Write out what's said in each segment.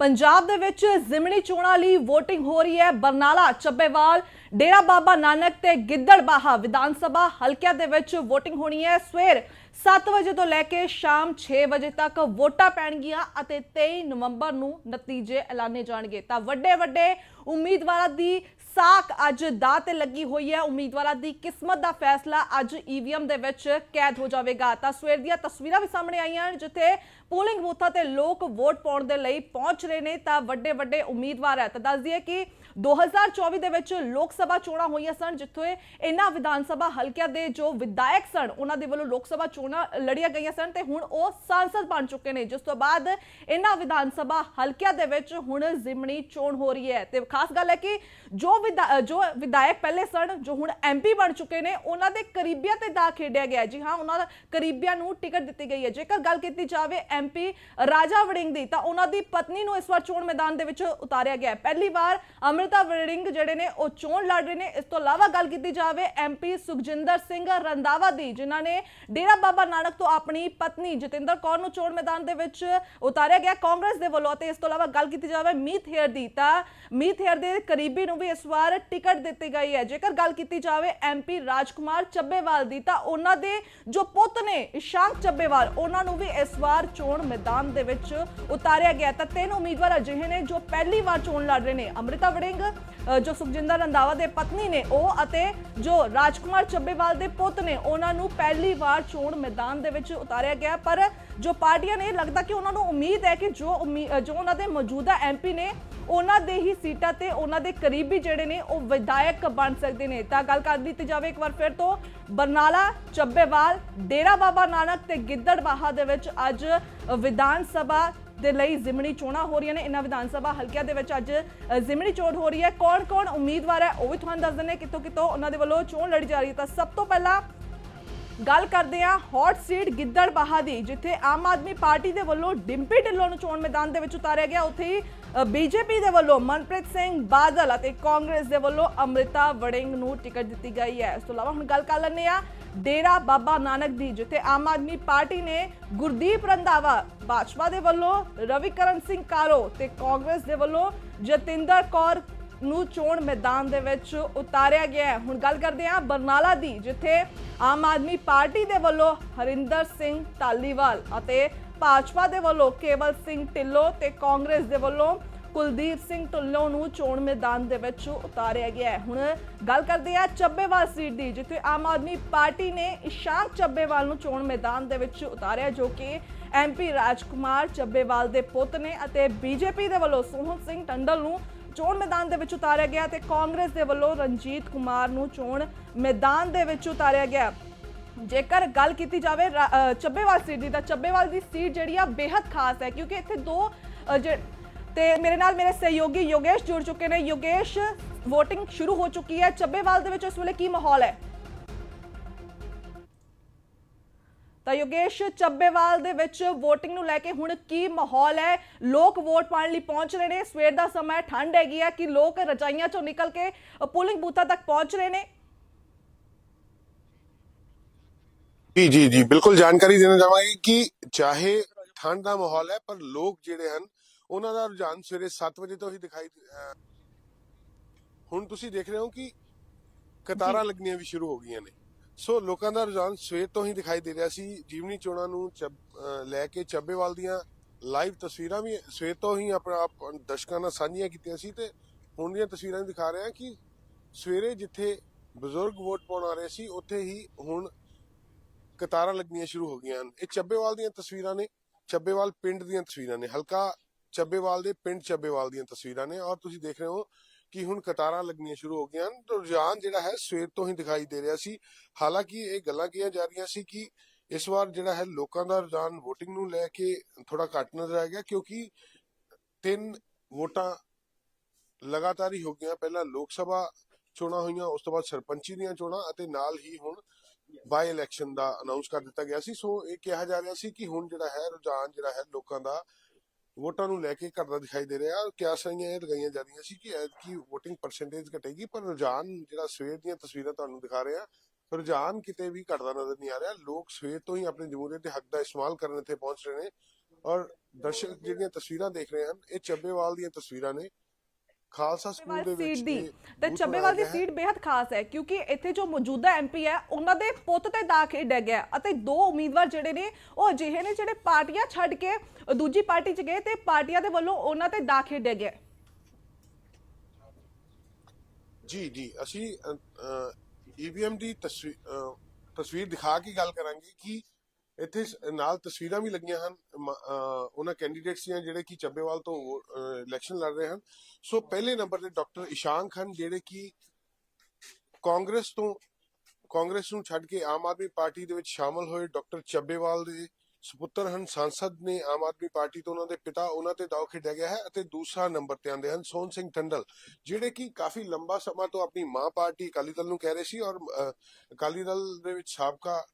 ਪੰਜਾਬ ਦੇ ਵਿੱਚ ਜ਼ਿਮਣੀ ਚੋਣਾਂ ਲਈ VOTING ਹੋ ਰਹੀ ਹੈ। ਬਰਨਾਲਾ ਚੱਬੇਵਾਲ ਡੇਰਾ ਬਾਬਾ ਨਾਨਕ ਤੇ ਗਿੱਦੜਬਾਹਾ ਵਿਧਾਨ ਸਭਾ ਹਲਕਿਆਂ ਦੇ ਵਿੱਚ VOTING ਹੋਣੀ ਹੈ। ਸਵੇਰ 7 ਵਜੇ ਤੋਂ ਲੈ ਕੇ ਸ਼ਾਮ 6 ਵਜੇ ਤੱਕ ਵੋਟਾਂ ਪੈਣਗੀਆਂ ਅਤੇ 23 ਨਵੰਬਰ ਨੂੰ ਨਤੀਜੇ ਐਲਾਨੇ ਜਾਣਗੇ। ਤਾਂ ਵੱਡੇ ਵੱਡੇ ਉਮੀਦਵਾਰਾਂ ਦੀ ਸਾਖ ਅੱਜ ਦਾ ਤੇ ਲੱਗੀ ਹੋਈ ਹੈ। ਉਮੀਦਵਾਰਾਂ ਦੀ ਕਿਸਮਤ ਦਾ ਫੈਸਲਾ ਅੱਜ ਈਵੀਐਮ ਦੇ ਵਿੱਚ ਕੈਦ ਹੋ ਜਾਵੇਗਾ। ਤਾਂ ਸਵੇਰ ਦੀਆਂ ਤਸਵੀਰਾਂ ਵੀ ਸਾਹਮਣੇ ਆਈਆਂ ਜਿੱਥੇ ਪੋਲਿੰਗ ਬੂਥਾਂ ਤੇ ਲੋਕ ਵੋਟ ਪਾਉਣ ਦੇ ਲਈ ਪਹੁੰਚ ਰਹੇ ਨੇ। ਤਾਂ ਵੱਡੇ ਵੱਡੇ ਉਮੀਦਵਾਰ ਹੈ। ਤਾਂ ਦੱਸ ਦਈਏ ਕਿ 2024 ਦੇ ਵਿੱਚ ਲੋਕ ਸਭਾ ਚੋਣਾਂ ਹੋਈਆਂ ਸਨ, ਜਿੱਥੇ ਇਹਨਾਂ ਵਿਧਾਨ ਸਭਾ ਹਲਕਿਆਂ ਦੇ ਜੋ ਵਿਧਾਇਕ ਸਨ, ਉਹਨਾਂ ਦੇ ਵੱਲੋਂ ਲੋਕ ਸਭਾ ਚੋਣਾਂ ਲੜੀਆਂ ਗਈਆਂ ਸਨ ਤੇ ਹੁਣ ਉਹ ਸਾਂਸਦ ਬਣ ਚੁੱਕੇ ਨੇ। ਜਿਸ ਤੋਂ ਬਾਅਦ ਇਹਨਾਂ ਵਿਧਾਨ ਸਭਾ ਹਲਕਿਆਂ ਦੇ ਵਿੱਚ ਹੁਣ ਜ਼ਿਮਣੀ ਚੋਣ ਹੋ ਰਹੀ ਹੈ ਤੇ ਖਾਸ ਗੱਲ ਹੈ ਕਿ ਜੋ ਵਿਧਾ- ਜੋ ਵਿਧਾਇਕ ਪਹਿਲੇ ਸਨ, ਜੋ ਹੁਣ ਐਮਪੀ ਬਣ ਚੁੱਕੇ ਨੇ, ਉਹਨਾਂ ਦੇ ਕਰੀਬੀਆਂ ਤੇ ਦਾ ਖੇਡਿਆ ਗਿਆ ਜੀ ਹਾਂ, ਉਹਨਾਂ ਦੇ ਕਰੀਬੀਆਂ ਨੂੰ ਟਿਕਟ ਦਿੱਤੀ ਗਈ ਹੈ। ਜੇਕਰ ਗੱਲ ਕੀਤੀ ਜਾਵੇ ਐਮਪੀ ਰਾਜਾ ਵੜਿੰਗ ਦੀ, ਤਾਂ ਉਹਨਾਂ ਦੀ ਪਤਨੀ ਨੂੰ ਇਸ ਵਾਰ ਚੋਣ ਮੈਦਾਨ ਦੇ ਵਿੱਚ ਉਤਾਰਿਆ ਗਿਆ ਹੈ। ਪਹਿਲੀ ਵਾਰ ਅੰਮ੍ਰਿਤਾ ਵੜਿੰਗ ਜਿਹੜੇ ਨੇ ਉਹ ਚੋਣ ਲੜ ਰਹੇ ਨੇ। ਇਸ ਤੋਂ ਇਲਾਵਾ ਗੱਲ ਕੀਤੀ ਜਾਵੇ ਐਮਪੀ ਸੁਖਜਿੰਦਰ ਸਿੰਘ ਰੰਦਾਵਾ ਦੀ, ਜਿਨ੍ਹਾਂ ਨੇ ਡੇਰਾ ਬਾਬਾ ਨਾਨਕ ਤੋਂ ਆਪਣੀ ਪਤਨੀ ਜਤਿੰਦਰ ਕੌਰ ਨੂੰ ਚੋਣ ਮੈਦਾਨ ਦੇ ਵਿੱਚ ਉਤਾਰਿਆ ਗਿਆ ਕਾਂਗਰਸ ਦੇ ਵੱਲੋਂ। ਤੇ ਇਸ ਤੋਂ ਇਲਾਵਾ ਗੱਲ ਕੀਤੀ ਜਾਵੇ ਮੀਤ ਹੇਅਰ ਦੀ, ਤਾਂ ਮੀਤ ਹੇਅਰ ਦੇ ਕਰੀਬੀ ਨੂੰ ਵੀ ਇਸ ਵਾਰ ਟਿਕਟ ਦਿੱਤੀ ਗਈ ਹੈ। ਜੇਕਰ ਗੱਲ ਕੀਤੀ ਜਾਵੇ ਐਮਪੀ ਰਾਜਕੁਮਾਰ ਚੱਬੇਵਾਲ ਦੀ, ਤਾਂ ਉਹਨਾਂ ਦੇ ਜੋ ਪੁੱਤ ਨੇ, ਇਸ਼ਾਂਕ ਚੱਬੇਵਾਲ, ਉਹਨਾਂ ਨੂੰ ਵੀ ਇਸ ਵਾਰ ਚੋਣ ਮੈਦਾਨ ਦੇ ਵਿੱਚ ਉਤਾਰਿਆ ਗਿਆ। ਤਾਂ ਤਿੰਨ ਉਮੀਦਵਾਰ ਅਜਿਹੇ ਨੇ ਜੋ ਪਹਿਲੀ ਵਾਰ ਚੋਣ ਲੜ ਰਹੇ ਨੇ। ਅੰਮ੍ਰਿਤਾ ਵੜਿੰਗ ਅ, ਜੋ ਸੁਖਜਿੰਦਰ ਰੰਦਾਵਾ ਦੇ ਪਤਨੀ ਨੇ ਉਹ ਅਤੇ ਜੋ ਰਾਜਕੁਮਾਰ ਚੱਬੇਵਾਲ ਦੇ ਪੁੱਤ ਨੇ ਉਹਨਾਂ ਨੂੰ ਪਹਿਲੀ ਵਾਰ ਚੋਣ ਮੈਦਾਨ ਦੇ ਵਿੱਚ ਉਤਾਰਿਆ ਗਿਆ। ਪਰ ਜੋ ਪਾਰਟੀਆਂ ਨੇ ਲੱਗਦਾ ਕਿ ਉਹਨਾਂ ਨੂੰ ਉਮੀਦ ਹੈ ਕਿ ਜੋ ਜੋ ਉਹਨਾਂ ਦੇ ਮੌਜੂਦਾ ਐਮਪੀ ਨੇ ਉਹਨਾਂ ਦੇ ਹੀ ਸੀਟਾਂ ਤੇ ਉਹਨਾਂ ਦੇ ਕਰੀਬੀ ਜਿਹੜੇ ਨੇ ਉਹ ਵਿਧਾਇਕ ਬਣ ਸਕਦੇ ਨੇ। ਤਾਂ ਗੱਲ ਕਰ ਦਿੱਤੀ ਜਾਵੇ ਇੱਕ ਵਾਰ ਫਿਰ ਤੋਂ ਬਰਨਾਲਾ ਚੱਬੇਵਾਲ ਡੇਰਾ ਬਾਬਾ ਨਾਨਕ ਤੇ ਗਿੱਦੜਬਾਹਾ ਦੇ ਵਿੱਚ ਅੱਜ ਵਿਧਾਨ ਸਭਾ ਦੇ ਲਈ ਜ਼ਿਮਣੀ ਚੋਣਾਂ ਹੋ ਰਹੀਆਂ ਨੇ। ਇਹਨਾਂ ਵਿਧਾਨ ਸਭਾ ਹਲਕਿਆਂ ਦੇ ਵਿੱਚ ਅੱਜ ਅ, ਜ਼ਿਮਣੀ ਚੋਣ ਹੋ ਰਹੀ ਹੈ। ਕੌਣ ਕੌਣ ਉਮੀਦਵਾਰ ਹੈ ਉਹ ਵੀ ਤੁਹਾਨੂੰ ਦੱਸ ਦਿੰਦੇ ਹਾਂ ਕਿੱਥੋਂ ਕਿੱਥੋਂ ਉਹਨਾਂ ਦੇ ਵੱਲੋਂ ਚੋਣ ਲੜੀ ਜਾ ਰਹੀ ਹੈ। ਤਾਂ ਸਭ ਤੋਂ ਪਹਿਲਾਂ ਗੱਲ ਕਰਦੇ ਹਾਂ ਹੌਟ ਸੀਟ ਗਿੱਦੜਬਾਹਾ ਦੀ ਜਿੱਥੇ ਆਮ ਆਦਮੀ ਪਾਰਟੀ ਦੇ ਵੱਲੋਂ ਡਿੰਪੀ ਢਿੱਲੋਂ ਨੂੰ ਚੋਣ ਮੈਦਾਨ ਦੇ ਵਿੱਚ ਉਤਾਰਿਆ ਗਿਆ। ਉੱਥੇ ਹੀ ਬੀਜੇਪੀ ਦੇ ਵੱਲੋਂ ਮਨਪ੍ਰੀਤ ਸਿੰਘ ਬਾਦਲ ਅਤੇ ਕਾਂਗਰਸ ਦੇ ਵੱਲੋਂ ਅੰਮ੍ਰਿਤਾ ਵੜਿੰਗ ਨੂੰ ਟਿਕਟ ਦਿੱਤੀ ਗਈ ਹੈ। ਇਸ ਤੋਂ ਇਲਾਵਾ ਹੁਣ ਗੱਲ ਕਰ ਲੈਂਦੇ ਆ ਡੇਰਾ ਬਾਬਾ ਨਾਨਕ ਦੀ, ਜਿੱਥੇ ਆਮ ਆਦਮੀ ਪਾਰਟੀ ਨੇ ਗੁਰਦੀਪ ਰੰਧਾਵਾ, ਭਾਜਪਾ ਦੇ ਵੱਲੋਂ, ਰਵੀਕਰਨ ਸਿੰਘ ਕਾਰੋ ਤੇ ਕਾਂਗਰਸ ਦੇ ਵੱਲੋਂ ਜਤਿੰਦਰ ਕੌਰ ਨੂੰ ਚੋਣ ਮੈਦਾਨ ਦੇ ਵਿੱਚ ਉਤਾਰਿਆ ਗਿਆ ਹੈ। ਹੁਣ ਗੱਲ ਕਰਦੇ ਹਾਂ ਬਰਨਾਲਾ ਦੀ, ਜਿੱਥੇ ਆਮ ਆਦਮੀ ਪਾਰਟੀ ਦੇ ਵੱਲੋਂ ਹਰਿੰਦਰ ਸਿੰਘ ਧਾਲੀਵਾਲ ਅਤੇ ਭਾਜਪਾ ਦੇ ਵੱਲੋਂ ਕੇਵਲ ਸਿੰਘ ਢਿੱਲੋਂ ਤੇ ਕਾਂਗਰਸ ਦੇ ਵੱਲੋਂ ਕੁਲਦੀਪ ਸਿੰਘ ਢੁੱਲੋਂ ਨੂੰ ਚੋਣ ਮੈਦਾਨ ਦੇ ਵਿੱਚ ਉਤਾਰਿਆ ਗਿਆ ਹੈ। ਹੁਣ ਗੱਲ ਕਰਦੇ ਹਾਂ ਚੱਬੇਵਾਲ ਸੀਟ ਦੀ ਜਿੱਥੇ ਆਮ ਆਦਮੀ ਪਾਰਟੀ ਨੇ ਇਸ਼ਾਂਕ ਚੱਬੇਵਾਲ ਨੂੰ ਚੋਣ ਮੈਦਾਨ ਦੇ ਵਿੱਚ ਉਤਾਰਿਆ ਜੋ ਕਿ ਐਮਪੀ ਰਾਜਕੁਮਾਰ ਚੱਬੇਵਾਲ ਦੇ ਪੁੱਤ ਨੇ ਅਤੇ ਬੀਜੇਪੀ ਦੇ ਵੱਲੋਂ ਸੋਹਣ ਸਿੰਘ ਟੰਡਲ ਨੂੰ ਚੋਣ ਮੈਦਾਨ ਦੇ ਵਿੱਚ ਉਤਾਰਿਆ ਗਿਆ ਤੇ ਕਾਂਗਰਸ ਦੇ ਵੱਲੋਂ ਰਣਜੀਤ ਕੁਮਾਰ ਨੂੰ ਚੋਣ ਮੈਦਾਨ ਦੇ ਵਿੱਚ ਉਤਾਰਿਆ ਗਿਆ। ਜੇਕਰ ਗੱਲ ਕੀਤੀ ਜਾਵੇ ਚੱਬੇਵਾਲ ਸੀਟ ਦੀ ਤਾਂ ਚੱਬੇਵਾਲ ਦੀ ਸੀਟ ਜਿਹੜੀ ਆ ਬੇहद ਖਾਸ ਹੈ ਕਿਉਂਕਿ ਇੱਥੇ ਦੋ ਅ, ਤੇ ਮੇਰੇ ਨਾਲ ਮੇਰੇ ਸਹਿਯੋਗੀ ਯੋਗੇਸ਼ ਜੁੜ ਚੁੱਕੇ ਨੇ ਯੋਗੇਸ਼ VOTING ਸ਼ੁਰੂ ਹੋ ਚੁੱਕੀ ਹੈ ਚੱਬੇਵਾਲ ਦੇ ਵਿੱਚ ਇਸ ਵੇਲੇ ਕੀ ਮਾਹੌਲ ਹੈ ਤਾਂ ਯੋਗੇਸ਼ ਚੱਬੇਵਾਲ ਦੇ ਵਿੱਚ VOTING ਨੂੰ ਲੈ ਕੇ ਹੁਣ ਕੀ ਮਾਹੌਲ ਹੈ ਲੋਕ ਵੋਟ ਪਾਉਣ ਲਈ ਪਹੁੰਚ ਰਹੇ ਨੇ ਸਵੇਰ ਦਾ ਸਮਾਂ ਹੈ, ਠੰਡ ਹੈਗੀ ਹੈ ਕਿ ਲੋਕ ਰਜਾਈਆਂ ਚੋਂ ਨਿਕਲ ਕੇ ਪੋਲਿੰਗ ਬੂਥਾਂ ਤੱਕ ਪਹੁੰਚ ਰਹੇ ਨੇ ਜੀ ਜੀ ਜੀ ਬਿਲਕੁਲ ਜਾਣਕਾਰੀ ਦੇਣਾ ਚਾਹਾਂਗੇ ਕਿ ਚਾਹੇ ਠੰਡ ਦਾ ਮਾਹੌਲ ਹੈ ਪਰ ਲੋਕ ਜਿਹੜੇ ਹਨ ਉਹਨਾਂ ਦਾ ਰੁਝਾਨ ਸਵੇਰੇ 7 ਵਜੇ ਤੋਂ ਹੀ ਦਿਖਾਈ ਹੁਣ ਤੁਸੀਂ ਦੇਖ ਰਹੇ ਹੋ ਕਿ ਕਤਾਰਾਂ ਲੱਗਣੀਆਂ ਵੀ ਸ਼ੁਰੂ ਹੋ ਗਈਆਂ ਨੇ। ਸੋ ਲੋਕਾਂ ਦਾ ਰੁਝਾਨ ਸਵੇਰ ਤੋਂ ਹੀ ਦਿਖਾਈ ਦੇ ਰਿਹਾ ਸੀ। ਜੀਵਨੀ ਚੋਣਾਂ ਨੂੰ ਲੈ ਕੇ ਚੱਬੇਵਾਲ ਦੀਆਂ ਲਾਈਵ ਤਸਵੀਰਾਂ ਵੀ ਸਵੇਰ ਤੋਂ ਹੀ ਆਪਣਾ ਆਪ ਦਰਸ਼ਕਾਂ ਨਾਲ ਸਾਂਝੀਆਂ ਕੀਤੀਆਂ ਸੀ ਤੇ ਹੁਣ ਦੀਆਂ ਤਸਵੀਰਾਂ ਵੀ ਦਿਖਾ ਰਹੇ ਹਾਂ ਕਿ ਸਵੇਰੇ ਜਿੱਥੇ ਬਜ਼ੁਰਗ ਵੋਟ ਪਾਉਣ ਆ ਰਹੇ ਸੀ ਉੱਥੇ ਹੀ ਹੁਣ ਕਤਾਰਾਂ ਲੱਗਣੀਆਂ ਸ਼ੁਰੂ ਹੋ ਗਈਆਂ ਹਨ। ਇਹ ਚੱਬੇਵਾਲ ਦੀਆਂ ਤਸਵੀਰਾਂ ਨੇ ਚੱਬੇਵਾਲ ਪਿੰਡ ਦੀਆਂ ਤਸਵੀਰਾਂ ਨੇ। ਹਲਕਾ ਚੱਬੇਵਾਲ ਦੇ ਪਿੰਡ ਚੱਬੇਵਾਲ ਦੀਆਂ ਤਸਵੀਰਾਂ ਨੇ ਔਰ ਤੁਸੀਂ ਦੇਖ ਰਹੇ ਹੋ ਕਿ ਹੁਣ ਕਤਾਰਾਂ ਲੱਗਣੀਆਂ ਸ਼ੁਰੂ ਹੋ ਗਈਆਂ ਹਨ। ਤੇ ਰੁਝਾਨ ਜਿਹੜਾ ਹੈ ਸਵੇਰ ਤੋਂ ਹੀ ਦਿਖਾਈ ਦੇ ਰਿਹਾ ਸੀ। ਹਾਲਾਂਕਿ ਇਹ ਗੱਲਾਂ ਕੀਆਂ ਜਾ ਰਹੀਆਂ ਸੀ ਕਿ ਇਸ ਵਾਰ ਜਿਹੜਾ ਹੈ ਲੋਕਾਂ ਦਾ ਰੁਝਾਨ VOTING ਨੂੰ ਲੈ ਕੇ ਥੋੜਾ ਘੱਟ ਨਜ਼ਰ ਆ ਗਿਆ ਕਿਉਂਕਿ ਤਿੰਨ ਵੋਟਾਂ ਲਗਾਤਾਰ ਹੀ ਹੋ ਗਈਆਂ। ਪਹਿਲਾਂ ਲੋਕ ਸਭਾ ਚੋਣਾਂ ਹੋਈਆਂ, ਉਸ ਤੋਂ ਬਾਅਦ ਸਰਪੰਚੀ ਦੀਆਂ ਚੋਣਾਂ ਅਤੇ ਨਾਲ ਹੀ ਹੁਣ ਬਾਈ ਇਲੈਕਸ਼ਨ ਦਾ ਅਨਾਉਂਸ ਕਰ ਦਿੱਤਾ ਗਿਆ ਸੀ। ਸੋ ਇਹ ਕਿਹਾ ਜਾ ਰਿਹਾ ਸੀ ਕਿ ਹੁਣ ਜਿਹੜਾ ਹੈ ਰੁਝਾਨ ਜਿਹੜਾ ਹੈ ਲੋਕਾਂ ਦਾ ਵੋਟਾਂ ਨੂੰ ਲੈ ਕੇ ਘਟਦਾ ਦਿਖਾਈ ਦੇ ਰਿਹਾ। ਕਿਆਸਾਂ ਇਹ ਲਗਾਈਆਂ ਜਾ ਰਹੀਆਂ ਸੀ ਕਿ ਐਤਕੀ VOTING ਪਰਸੈਂਟੇਜ ਘਟੇਗੀ, ਪਰ ਰੁਝਾਨ ਜਿਹੜਾ ਸਵੇਰ ਦੀਆਂ ਤਸਵੀਰਾਂ ਤੁਹਾਨੂੰ ਦਿਖਾ ਰਿਹਾ, ਰੁਝਾਨ ਕਿਤੇ ਵੀ ਘਟਦਾ ਨਜ਼ਰ ਨਹੀਂ ਆ ਰਿਹਾ। ਲੋਕ ਸਵੇਰ ਤੋਂ ਹੀ ਆਪਣੇ ਜਮਹੂਰੀਅਤ ਦੇ ਹੱਕ ਦਾ ਇਸਤੇਮਾਲ ਕਰਨ ਇੱਥੇ ਪਹੁੰਚ ਰਹੇ ਨੇ ਔਰ ਦਰਸ਼ਕ ਜਿਹੜੀਆਂ ਤਸਵੀਰਾਂ ਦੇਖ ਰਹੇ ਹਨ, ਇਹ ਚੱਬੇਵਾਲ ਦੀਆਂ ਤਸਵੀਰਾਂ ਨੇ। ਖਾਲਸਾ ਸਕੂਲ ਦੇ ਵਿੱਚ ਸੀਟ ਦੀ ਤੇ ਚੱਬੇਵਾਲ ਦੀ। ਸੀਟ ਬੇहद ਖਾਸ ਹੈ ਕਿਉਂਕਿ ਇੱਥੇ ਜੋ ਮੌਜੂਦਾ ਐਮਪੀ ਹੈ ਉਹਨਾਂ ਦੇ ਪੁੱਤ ਤੇ ਦਾ ਖੇਡਿਆ ਗਿਆ ਅਤੇ ਦੋ ਉਮੀਦਵਾਰ ਜਿਹੜੇ ਨੇ ਉਹ ਅਜਿਹੇ ਨੇ ਜਿਹੜੇ ਪਾਰਟੀਆਂ ਛੱਡ ਕੇ ਦੂਜੀ ਪਾਰਟੀ 'ਚ ਗਏ ਤੇ ਪਾਰਟੀਆਂ ਦੇ ਵੱਲੋਂ ਉਹਨਾਂ ਤੇ ਦਾ ਖੇਡਿਆ ਗਿਆ ਜੀ ਜੀ ਅਸੀਂ ਈਵੀਐਮ ਦੀ ਤਸਵੀਰ ਦਿਖਾ ਕੇ ਗੱਲ ਕਰਾਂਗੇ ਕਿ ਇੱਥੇ ਨਾਲ ਤਸਵੀਰਾਂ ਵੀ ਲੱਗੀਆਂ ਹਨ, ਮ- ਉਹਨਾਂ ਕੈਂਡੀਡੇਟਸ ਦੀਆਂ ਜਿਹੜੇ ਕਿ ਚੱਬੇਵਾਲ ਤੋਂ ਇਲੈਕਸ਼ਨ ਲੜ ਰਹੇ ਹਨ। ਸੋ ਪਹਿਲੇ ਨੰਬਰ ਤੇ ਡਾਕਟਰ ਇਸ਼ਾਨ ਹਨ, ਜਿਹੜੇ ਕਿ ਕਾਂਗਰਸ ਤੋਂ, ਕਾਂਗਰਸ ਨੂੰ ਛੱਡ ਕੇ ਆਮ ਆਦਮੀ ਪਾਰਟੀ ਦੇ ਵਿੱਚ ਸ਼ਾਮਲ ਹੋਏ ਡਾਕਟਰ ਚੱਬੇਵਾਲ ਦੇ ਸੁਪੁੱਤਰ ਹਨ। ਸਾਂਸਦ ਨੇ ਆਮ ਆਦਮੀ ਪਾਰਟੀ ਤੋਂ ਉਹਨਾਂ ਦੇ ਪਿਤਾ, ਉਹਨਾਂ ਤੇ ਦਾਅ ਖੇਡਿਆ ਗਿਆ ਹੈ ਅਤੇ ਦੂਸਰਾ ਨੰਬਰ ਤੇ ਆਉਂਦੇ ਹਨ, ਸੋਹਣ ਸਿੰਘ ਟੰਡਲ, ਜਿਹੜੇ ਕਿ ਕਾਫੀ ਲੰਬਾ ਸਮਾਂ ਤੋਂ ਆਪਣੀ ਮਾਂ ਪਾਰਟੀ ਅਕਾਲੀ ਦਲ ਨੂੰ ਕਹਿ ਰਹੇ ਸੀ ਔਰ ਅਕਾਲੀ ਦਲ ਦੇ ਵਿੱਚ ਸਾਬਕਾ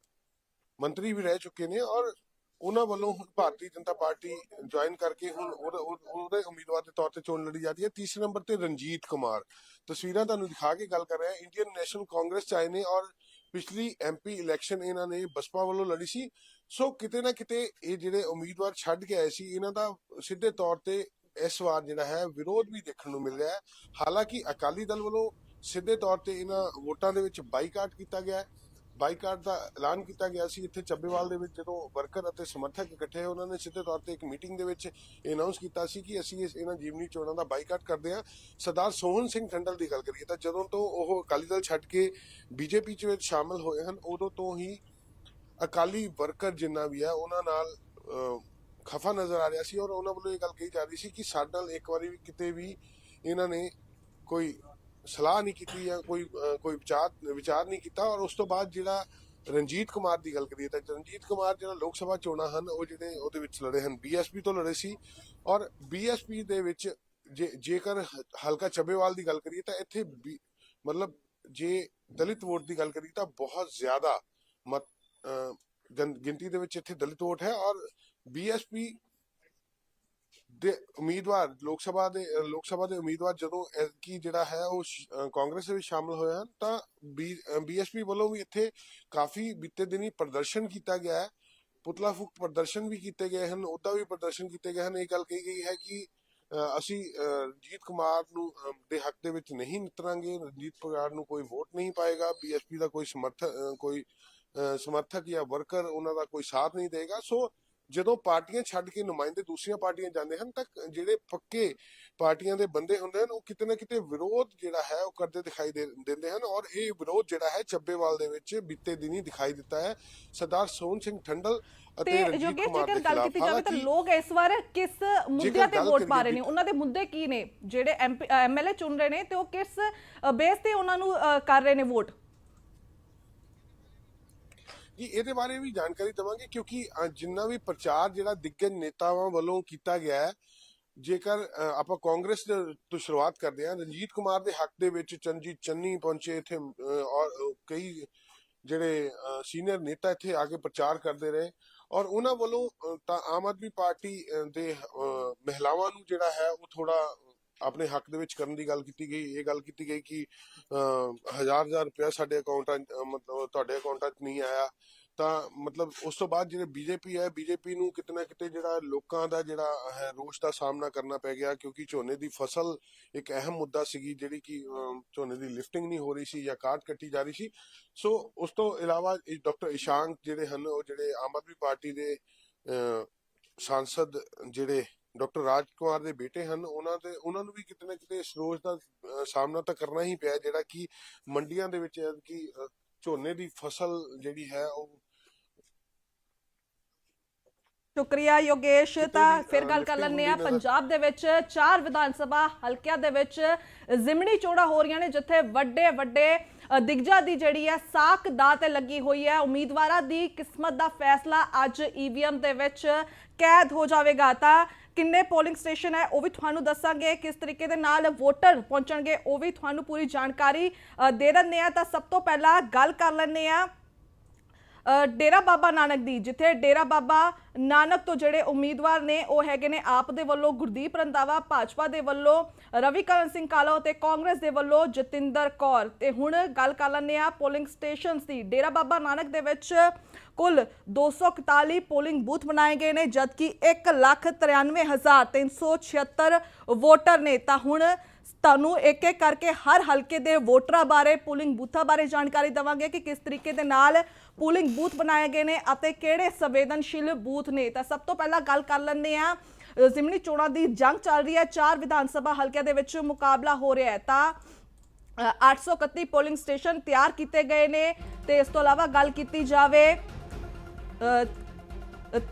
ਮੰਤਰੀ ਵੀ ਰਹਿ ਚੁੱਕੇ ਨੇ ਔਰ ਉਹਨਾਂ ਵੱਲੋਂ ਭਾਰਤੀ ਜਨਤਾ ਪਾਰਟੀ ਜੁਆਇਨ ਕਰਕੇ ਹੁਣ ਉਹਦੇ ਉਮੀਦਵਾਰ ਦੇ ਤੌਰ ਤੇ ਚੋਣ ਲੜੀ ਜਾਂਦੀ ਹੈ। ਤੀਸਰੇ ਨੰਬਰ ਤੇ ਰਣਜੀਤ ਕੁਮਾਰ। ਤਸਵੀਰਾਂ ਤੁਹਾਨੂੰ ਦਿਖਾ ਕੇ ਗੱਲ ਕਰ ਰਹੇ ਇੰਡੀਅਨ ਨੈਸ਼ਨਲ ਕਾਂਗਰਸ ਚ ਆਏ ਨੇ ਔਰ ਪਿਛਲੀ ਐਮਪੀ ਇਲੈਕਸ਼ਨ ਇਹਨਾਂ ਨੇ ਬਸਪਾ ਵੱਲੋਂ ਲੜੀ ਸੀ। ਸੋ ਕਿਤੇ ਨਾ ਕਿਤੇ ਇਹ ਜਿਹੜੇ ਉਮੀਦਵਾਰ ਛੱਡ ਕੇ ਆਏ ਸੀ, ਇਹਨਾਂ ਦਾ ਸਿੱਧੇ ਤੌਰ ਤੇ ਇਸ ਵਾਰ ਜਿਹੜਾ ਹੈ ਵਿਰੋਧ ਵੀ ਦੇਖਣ ਨੂੰ ਮਿਲ ਰਿਹਾ ਹੈ। ਹਾਲਾਂਕਿ ਅਕਾਲੀ ਦਲ ਵੱਲੋਂ ਸਿੱਧੇ ਤੌਰ ਤੇ ਇਹਨਾਂ ਵੋਟਾਂ ਦੇ ਵਿੱਚ ਬਾਈਕਾਟ ਕੀਤਾ ਗਿਆ ਹੈ। ਬਾਈਕਾਟ ਦਾ ਐਲਾਨ ਕੀਤਾ ਗਿਆ ਸੀ। ਇੱਥੇ ਚੱਬੇਵਾਲ ਦੇ ਵਿੱਚ ਜਦੋਂ ਵਰਕਰ ਅਤੇ ਸਮਰਥਕ ਇਕੱਠੇ ਹੋਏ, ਉਹਨਾਂ ਨੇ ਸਿੱਧੇ ਤੌਰ ਤੇ ਇੱਕ ਮੀਟਿੰਗ ਦੇ ਵਿੱਚ ਅਨਾਉਂਸ ਕੀਤਾ ਸੀ ਕਿ ਅਸੀਂ ਇਸ ਇਹਨਾਂ ਜੀਵਨੀ ਚੋਣਾਂ ਦਾ ਬਾਈਕਾਟ ਕਰਦੇ ਹਾਂ। ਸਰਦਾਰ ਸੋਹਨ ਸਿੰਘ ਟੰਡਲ ਦੀ ਗੱਲ ਕਰੀਏ ਤਾਂ ਜਦੋਂ ਤੋਂ ਉਹ ਅਕਾਲੀ ਦਲ ਛੱਡ ਕੇ ਬੀਜੇਪੀ ਚ ਵਿੱਚ ਸ਼ਾਮਲ ਹੋਏ ਹਨ, ਉਦੋਂ ਤੋਂ ਹੀ ਅਕਾਲੀ ਵਰਕਰ ਜਿੰਨਾ ਵੀ ਹੈ ਉਹਨਾਂ ਨਾਲ ਖਫਾ ਨਜ਼ਰ ਆ ਰਿਹਾ ਸੀ। ਔਰ ਉਹਨਾਂ ਵੱਲੋਂ ਇਹ ਗੱਲ ਕਹੀ ਜਾ ਰਹੀ ਸੀ ਕਿ ਸਾਡੇ ਨਾਲ ਇੱਕ ਵਾਰੀ ਵੀ ਕਿਤੇ ਵੀ ਇਹਨਾਂ ਨੇ ਕੋਈ ਸਲਾਹ ਨਹੀਂ ਕੀਤੀ ਜਾਂ ਕੋਈ ਕੋਈ ਵਿਚਾਰ ਵਿਚਾਰ ਨਹੀਂ ਕੀਤਾ ਔਰ ਉਸ ਤੋਂ ਬਾਅਦ ਜਿਹੜਾ ਰਣਜੀਤ ਕੁਮਾਰ ਦੀ ਗੱਲ ਕਰੀਏ ਤਾਂ ਰਣਜੀਤ ਕੁਮਾਰ ਜਿਹੜਾ ਲੋਕ ਸਭਾ ਚੋਣਾਂ ਹਨ, ਉਹ ਜਿਹੜੇ ਉਹਦੇ ਵਿੱਚ ਲੜੇ ਹਨ ਬੀਐਸਪੀ ਤੋਂ ਲੜੇ ਸੀ ਔਰ ਬੀਐਸਪੀ ਦੇ ਵਿੱਚ ਜੇਕਰ ਹਲਕਾ ਚੱਬੇਵਾਲ ਦੀ ਗੱਲ ਕਰੀਏ ਤਾਂ ਇੱਥੇ ਮਤਲਬ ਜੇ ਦਲਿਤ ਵੋਟ ਦੀ ਗੱਲ ਕਰੀਏ ਤਾਂ ਬਹੁਤ ਜ਼ਿਆਦਾ ਮਤ ਗਿਣਤੀ ਦੇ ਵਿੱਚ ਇੱਥੇ ਦਲਿਤ ਵੋਟ ਹੈ ਔਰ ਬੀਐਸਪੀ ਦੇ ਉਮੀਦਵਾਰ, ਲੋਕ ਸਭਾ ਦੇ ਲੋਕ ਸਭਾ ਦੇ ਉਮੀਦਵਾਰ ਜਦੋਂ ਕੀ ਜਿਹੜਾ ਹੈ ਉਹ ਕਾਂਗਰਸ ਵਿੱਚ ਸ਼ਾਮਲ ਹੋਏ ਹਨ, ਤਾਂ ਬੀਐਸਪੀ ਵੱਲੋਂ ਵੀ ਇੱਥੇ ਕਾਫੀ ਬੀਤੇ ਦਿਨੀ ਪ੍ਰਦਰਸ਼ਨ ਕੀਤਾ ਗਿਆ ਹੈ, ਪੁਤਲਾ ਫੂਕ ਪ੍ਰਦਰਸ਼ਨ ਵੀ ਕੀਤੇ ਗਏ ਹਨ, ਉਹਦਾ ਵੀ ਪ੍ਰਦਰਸ਼ਨ ਕੀਤੇ ਗਏ ਹਨ। ਇਹ ਗੱਲ ਕਹੀ ਗਈ ਹੈ ਕਿ ਅਸੀਂ ਰਣਜੀਤ ਕੁਮਾਰ ਨੂੰ ਦੇ ਹੱਕ ਦੇ ਵਿੱਚ ਨਹੀਂ ਨਿਤਰਾਂਗੇ, ਰਣਜੀਤ ਕੁਮਾਰ ਨੂੰ ਕੋਈ ਵੋਟ ਨਹੀਂ ਪਾਏਗਾ ਬੀਐਸਪੀ ਦਾ ਕੋਈ ਸਮਰਥਕ ਕੋਈ ਸਮਰਥਕ ਜਾਂ ਵਰਕਰ ਉਹਨਾਂ ਦਾ ਕੋਈ ਸਾਥ ਨਹੀਂ ਦੇਗਾ। ਸੋ ਜਦੋਂ ਪਾਰਟੀਆਂ ਛੱਡ ਕੇ ਨੁਮਾਇੰਦੇ ਦੂਸਰੀਆਂ ਪਾਰਟੀਆਂ ਜਾਂਦੇ ਹਨ ਤਾਂ ਜਿਹੜੇ ਪੱਕੇ ਪਾਰਟੀਆਂ ਦੇ ਬੰਦੇ ਹੁੰਦੇ ਹਨ ਉਹ ਕਿਤੇ ਨਾ ਕਿਤੇ ਵਿਰੋਧ ਜਿਹੜਾ ਹੈ ਉਹ ਕਰਦੇ ਦਿਖਾਈ ਦਿੰਦੇ ਹਨ ਔਰ ਇਹ ਵਿਰੋਧ ਜਿਹੜਾ ਹੈ ਚੱਬੇਵਾਲ ਦੇ ਵਿੱਚ ਬੀਤੇ ਦਿਨੀ ਦਿਖਾਈ ਦਿੱਤਾ ਹੈ। ਸਰਦਾਰ ਸੋਹਣ ਸਿੰਘ ਠੰਡਲ ਅਤੇ ਰਣਜੀਤ ਕੁਮਾਰ ਜੇਕਰ ਦੇ ਗੱਲ ਕੀਤੀ ਜਾਵੇ ਤਾਂ ਲੋਕ ਇਸ ਵਾਰ ਕਿਸ ਮੁੱਦਿਆਂ ਤੇ ਵੋਟ ਪਾ ਰਹੇ ਨੇ? ਉਹਨਾਂ ਦੇ ਮੁੱਦੇ ਕੀ ਨੇ? ਜਿਹੜੇ ਐਮਐਲਏ ਚੁਣ ਰਹੇ ਨੇ ਤੇ ਉਹ ਕਿਸ ਬੇਸ ਤੇ ਉਹਨਾਂ ਨੂੰ ਕਰ ਰਹੇ ਨੇ ਵੋਟ? ਜੀ ਇਹਦੇ ਬਾਰੇ ਵੀ ਜਾਣਕਾਰੀ ਦਵਾਂਗੇ ਕਿਉਂਕਿ ਅ, ਜਿੰਨਾ ਵੀ ਪ੍ਰਚਾਰ ਜਿਹੜਾ ਦਿੱਗਜ ਨੇਤਾਵਾਂ ਵੱਲੋਂ ਕੀਤਾ ਗਿਆ ਹੈ ਜੇਕਰ ਆਪਾਂ ਕਾਂਗਰਸ ਤੋਂ ਸ਼ੁਰੂਆਤ ਕਰਦੇ ਹਾਂ ਰਣਜੀਤ ਕੁਮਾਰ ਦੇ ਹੱਕ ਦੇ ਵਿੱਚ ਚੰਜੀਤ ਚੰਨੀ ਪਹੁੰਚੇ ਇੱਥੇ ਔਰ ਕਈ ਜਿਹੜੇ ਸੀਨੀਅਰ ਨੇਤਾ ਇੱਥੇ ਆ ਕੇ ਪ੍ਰਚਾਰ ਕਰਦੇ ਰਹੇ ਔਰ ਉਹਨਾਂ ਵੱਲੋਂ ਅ, ਤਾਂ ਆਮ ਆਦਮੀ ਪਾਰਟੀ ਦੇ ਮਹਿਲਾਵਾਂ ਨੂੰ ਜਿਹੜਾ ਹੈ ਉਹ ਥੋੜਾ ਆਪਣੇ ਹੱਕ ਦੇ ਵਿੱਚ ਕਰਨ ਦੀ ਗੱਲ ਕੀਤੀ ਗਈ ਇਹ ਗੱਲ ਕੀਤੀ ਗਈ ਕਿ ਹਜ਼ਾਰ ਹਜ਼ਾਰ ਰੁਪਇਆ ਸਾਡੇ ਅਕਾਊਂਟਾਂ ਮਤਲਬ ਤੁਹਾਡੇ ਅਕਾਊਂਟਾਂ 'ਚ ਨਹੀਂ ਆਇਆ। ਤਾਂ ਮਤਲਬ ਉਸ ਤੋਂ ਬਾਅਦ ਜਿਹੜੇ ਬੀਜੇਪੀ ਹੈ ਬੀਜੇਪੀ ਨੂੰ ਕਿਤੇ ਨਾ ਕਿਤੇ ਜਿਹੜਾ ਲੋਕਾਂ ਦਾ ਜਿਹੜਾ ਹੈ ਰੋਸ਼ ਦਾ ਸਾਹਮਣਾ ਕਰਨਾ ਪੈ ਗਿਆ ਕਿਉਂਕਿ ਝੋਨੇ ਦੀ ਫਸਲ ਇੱਕ ਅਹਿਮ ਮੁੱਦਾ ਸੀਗੀ ਜਿਹੜੀ ਕਿ ਝੋਨੇ ਦੀ ਲਿਫਟਿੰਗ ਨਹੀਂ ਹੋ ਰਹੀ ਸੀ ਜਾਂ ਕਾਟ ਕੱਟੀ ਜਾ ਰਹੀ ਸੀ। ਸੋ ਉਸ ਤੋਂ ਇਲਾਵਾ ਡਾਕਟਰ ਇਸ਼ਾਂਕ ਜਿਹੜੇ ਹਨ ਉਹ ਜਿਹੜੇ ਆਮ ਆਦਮੀ ਪਾਰਟੀ ਦੇ ਅ, ਸਾਂਸਦ ਜਿਹੜੇ ਡਾਕਟਰ ਰਾਜ ਕੁਮਾਰ ਦੇ ਬੇਟੇ ਹਨ ਉਹਨਾਂ ਦੇ ਉਹਨਾਂ ਨੂੰ ਵੀ ਕਿਤੇ ਨਾ ਕਿਤੇ ਇਸ ਰੋਜ਼ ਦਾ ਸਾਹਮਣਾ ਤਾਂ ਕਰਨਾ ਹੀ ਪਿਆ ਜਿਹੜਾ ਕਿ ਮੰਡੀਆਂ ਦੇ ਵਿੱਚ ਕਿ ਝੋਨੇ ਦੀ ਫਸਲ ਜਿਹੜੀ ਹੈ ਉਹ ਸ਼ੁਕਰੀਆ ਯੋਗੇਸ਼ ਤਾਂ ਫਿਰ ਗੱਲ ਕਰ ਲੈਂਦੇ ਆ ਪੰਜਾਬ ਦੇ ਵਿੱਚ ਚਾਰ ਵਿਧਾਨ ਸਭਾ ਹਲਕਿਆਂ ਦੇ ਵਿੱਚ ਜ਼ਿਮਣੀ ਚੋਣਾਂ ਹੋ ਰਹੀਆਂ ਨੇ ਜਿੱਥੇ ਵੱਡੇ ਵੱਡੇ ਦਿਗਜਾਂ ਦੀ ਜਿਹੜੀ ਹੈ ਸਾਕ ਦਾ ਤੇ ਲੱਗੀ ਹੋਈ ਹੈ। ਉਮੀਦਵਾਰਾਂ ਦੀ ਕਿਸਮਤ ਦਾ ਫੈਸਲਾ ਅੱਜ ਈਵੀਐਮ ਦੇ ਵਿੱਚ ਕੈਦ ਹੋ ਜਾਵੇਗਾ। ਤਾਂ ਕਿੰਨੇ ਪੋਲਿੰਗ ਸਟੇਸ਼ਨ ਹੈ, ਉਹ ਵੀ ਤੁਹਾਨੂੰ ਦੱਸਾਂਗੇ, ਕਿਸ ਤਰੀਕੇ ਦੇ ਨਾਲ ਵੋਟਰ ਪਹੁੰਚਣਗੇ, ਉਹ ਵੀ ਤੁਹਾਨੂੰ ਪੂਰੀ ਜਾਣਕਾਰੀ ਦੇ ਦਿੰਦੇ ਆ ਤਾਂ ਸਭ ਤੋਂ ਪਹਿਲਾਂ ਗੱਲ ਕਰ ਲੈਂਦੇ ਆ ਡੇਰਾ ਬਾਬਾ ਨਾਨਕ ਦੀ, ਜਿੱਥੇ ਡੇਰਾ ਬਾਬਾ ਨਾਨਕ ਤੋਂ ਜਿਹੜੇ ਉਮੀਦਵਾਰ ਨੇ, ਉਹ ਹੈਗੇ ਨੇ ਆਪ ਦੇ ਵੱਲੋਂ, ਗੁਰਦੀਪ ਰੰਧਾਵਾ ਭਾਜਪਾ ਦੇ ਵੱਲੋਂ, ਰਵੀਕਰਨ ਸਿੰਘ ਕਾਲੋ ਤੇ ਕਾਂਗਰਸ ਦੇ ਵੱਲੋਂ ਜਤਿੰਦਰ ਕੌਰ। ਤੇ ਹੁਣ ਗੱਲ ਕਰ ਲੈਂਦੇ ਆ ਪੋਲਿੰਗ ਸਟੇਸ਼ਨਸ ਦੀ। ਡੇਰਾ ਬਾਬਾ ਨਾਨਕ ਦੇ ਵਿੱਚ ਕੁੱਲ 241 ਪੋਲਿੰਗ ਬੂਥ ਬਣਾਏ ਗਏ ਨੇ, ਜਦਕਿ 193376 ਵੋਟਰ ਨੇ। ਤਾਂ ਹੁਣ ਤੁਹਾਨੂੰ ਇੱਕ ਇੱਕ ਕਰਕੇ ਹਰ ਹਲਕੇ ਦੇ ਵੋਟਰਾਂ ਬਾਰੇ ਪੋਲਿੰਗ ਬੂਥਾਂ ਬਾਰੇ ਜਾਣਕਾਰੀ ਦਵਾਂਗੇ ਕਿ ਕਿਸ ਤਰੀਕੇ ਦੇ ਨਾਲ ਪੋਲਿੰਗ ਬੂਥ ਬਣਾਏ ਗਏ ਨੇ ਅਤੇ ਕਿਹੜੇ ਸੰਵੇਦਨਸ਼ੀਲ ਬੂਥ ਨੇ। ਤਾਂ ਸਭ ਤੋਂ ਪਹਿਲਾਂ ਗੱਲ ਕਰ ਲੈਂਦੇ ਆ ਜ਼ਿਮਨੀ ਚੋਣਾਂ ਦੀ ਜੰਗ ਚੱਲ ਰਹੀ ਹੈ। ਚਾਰ ਵਿਧਾਨ ਸਭਾ ਹਲਕਿਆਂ ਦੇ ਵਿੱਚ ਮੁਕਾਬਲਾ ਹੋ ਰਿਹਾ ਹੈ। ਤਾਂ ਅ, 831 ਪੋਲਿੰਗ ਸਟੇਸ਼ਨ ਤਿਆਰ ਕੀਤੇ ਗਏ ਨੇ ਤੇ ਇਸ ਤੋਂ ਇਲਾਵਾ ਗੱਲ ਕੀਤੀ ਜਾਵੇ ਅ,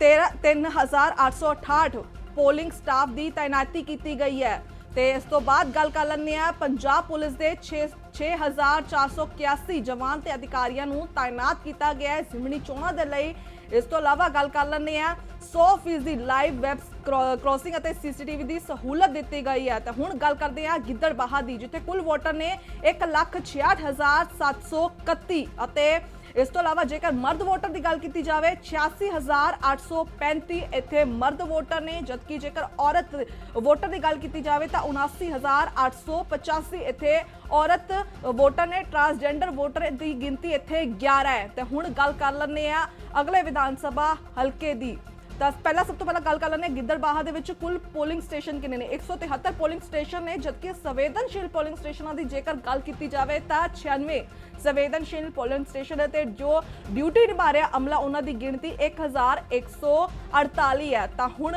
13 3868 ਪੋਲਿੰਗ ਸਟਾਫ ਦੀ ਤਾਇਨਾਤੀ ਕੀਤੀ ਗਈ ਹੈ। ਤੇ ਇਸ ਤੋਂ ਬਾਅਦ ਗੱਲ ਕਰ ਲੈਂਦੇ ਆ ਪੰਜਾਬ ਪੁਲਿਸ ਦੇ 6 6481 ਜਵਾਨ ਤੇ ਅਧਿਕਾਰੀਆਂ ਨੂੰ ਤਾਇਨਾਤ ਕੀਤਾ ਗਿਆ ਹੈ ਜ਼ਿਮਨੀ ਚੋਣਾਂ ਦੇ ਲਈ। ਇਸ ਤੋਂ ਇਲਾਵਾ ਗੱਲ ਕਰ ਲੈਂਦੇ ਆ 100% ਦੀ ਲਾਈਵ ਵੈਬ ਕ੍ਰੋਸਿੰਗ ਅਤੇ ਸੀਸੀਟੀਵੀ ਦੀ ਸਹੂਲਤ ਦਿੱਤੀ ਗਈ ਹੈ। ਤਾਂ ਹੁਣ ਗੱਲ ਕਰਦੇ ਆ ਗਿੱਦੜਬਾਹਾ ਦੀ, ਜਿੱਥੇ ਕੁੱਲ ਵੋਟਰ ਨੇ 166731 ਅਤੇ ਇਸ ਤੋਂ ਇਲਾਵਾ ਜੇਕਰ ਮਰਦ ਵੋਟਰ ਦੀ ਗੱਲ ਕੀਤੀ ਜਾਵੇ 86835 ਇੱਥੇ ਮਰਦ ਵੋਟਰ ਨੇ, ਜਦਕਿ ਜੇਕਰ ਔਰਤ ਵੋਟਰ ਦੀ ਗੱਲ ਕੀਤੀ ਜਾਵੇ ਤਾਂ 79885 ਇੱਥੇ ਔਰਤ ਵੋਟਰ ਨੇ, ਟਰਾਂਸਜੈਂਡਰ ਵੋਟਰ ਦੀ ਗਿਣਤੀ ਇੱਥੇ 11 ਹੈ। ਤੇ ਹੁਣ ਗੱਲ ਕਰ ਲੈਂਦੇ ਆ ਅਗਲੇ ਵਿਧਾਨ ਸਭਾ ਹਲਕੇ ਦੀ। ਤਾਂ ਪਹਿਲਾਂ ਸਭ ਤੋਂ ਪਹਿਲਾਂ ਗੱਲ ਕਰ ਲੈਂਦੇ ਹਾਂ ਗਿੱਦੜਬਾਹਾ ਦੇ ਵਿੱਚ ਕੁੱਲ ਪੋਲਿੰਗ ਸਟੇਸ਼ਨ ਕਿੰਨੇ ਨੇ? 173 ਪੋਲਿੰਗ ਸਟੇਸ਼ਨ ਨੇ, ਜਦਕਿ ਸੰਵੇਦਨਸ਼ੀਲ ਪੋਲਿੰਗ ਸਟੇਸ਼ਨਾਂ ਦੀ ਜੇਕਰ ਗੱਲ ਕੀਤੀ ਜਾਵੇ ਤਾਂ 96 ਸੰਵੇਦਨਸ਼ੀਲ ਪੋਲਿੰਗ ਸਟੇਸ਼ਨ ਹੈ ਤੇ ਜੋ ਡਿਊਟੀ ਨਿਭਾ ਰਿਹਾ ਅਮਲਾ, ਉਹਨਾਂ ਦੀ ਗਿਣਤੀ 1148 ਹੈ। ਤਾਂ ਹੁਣ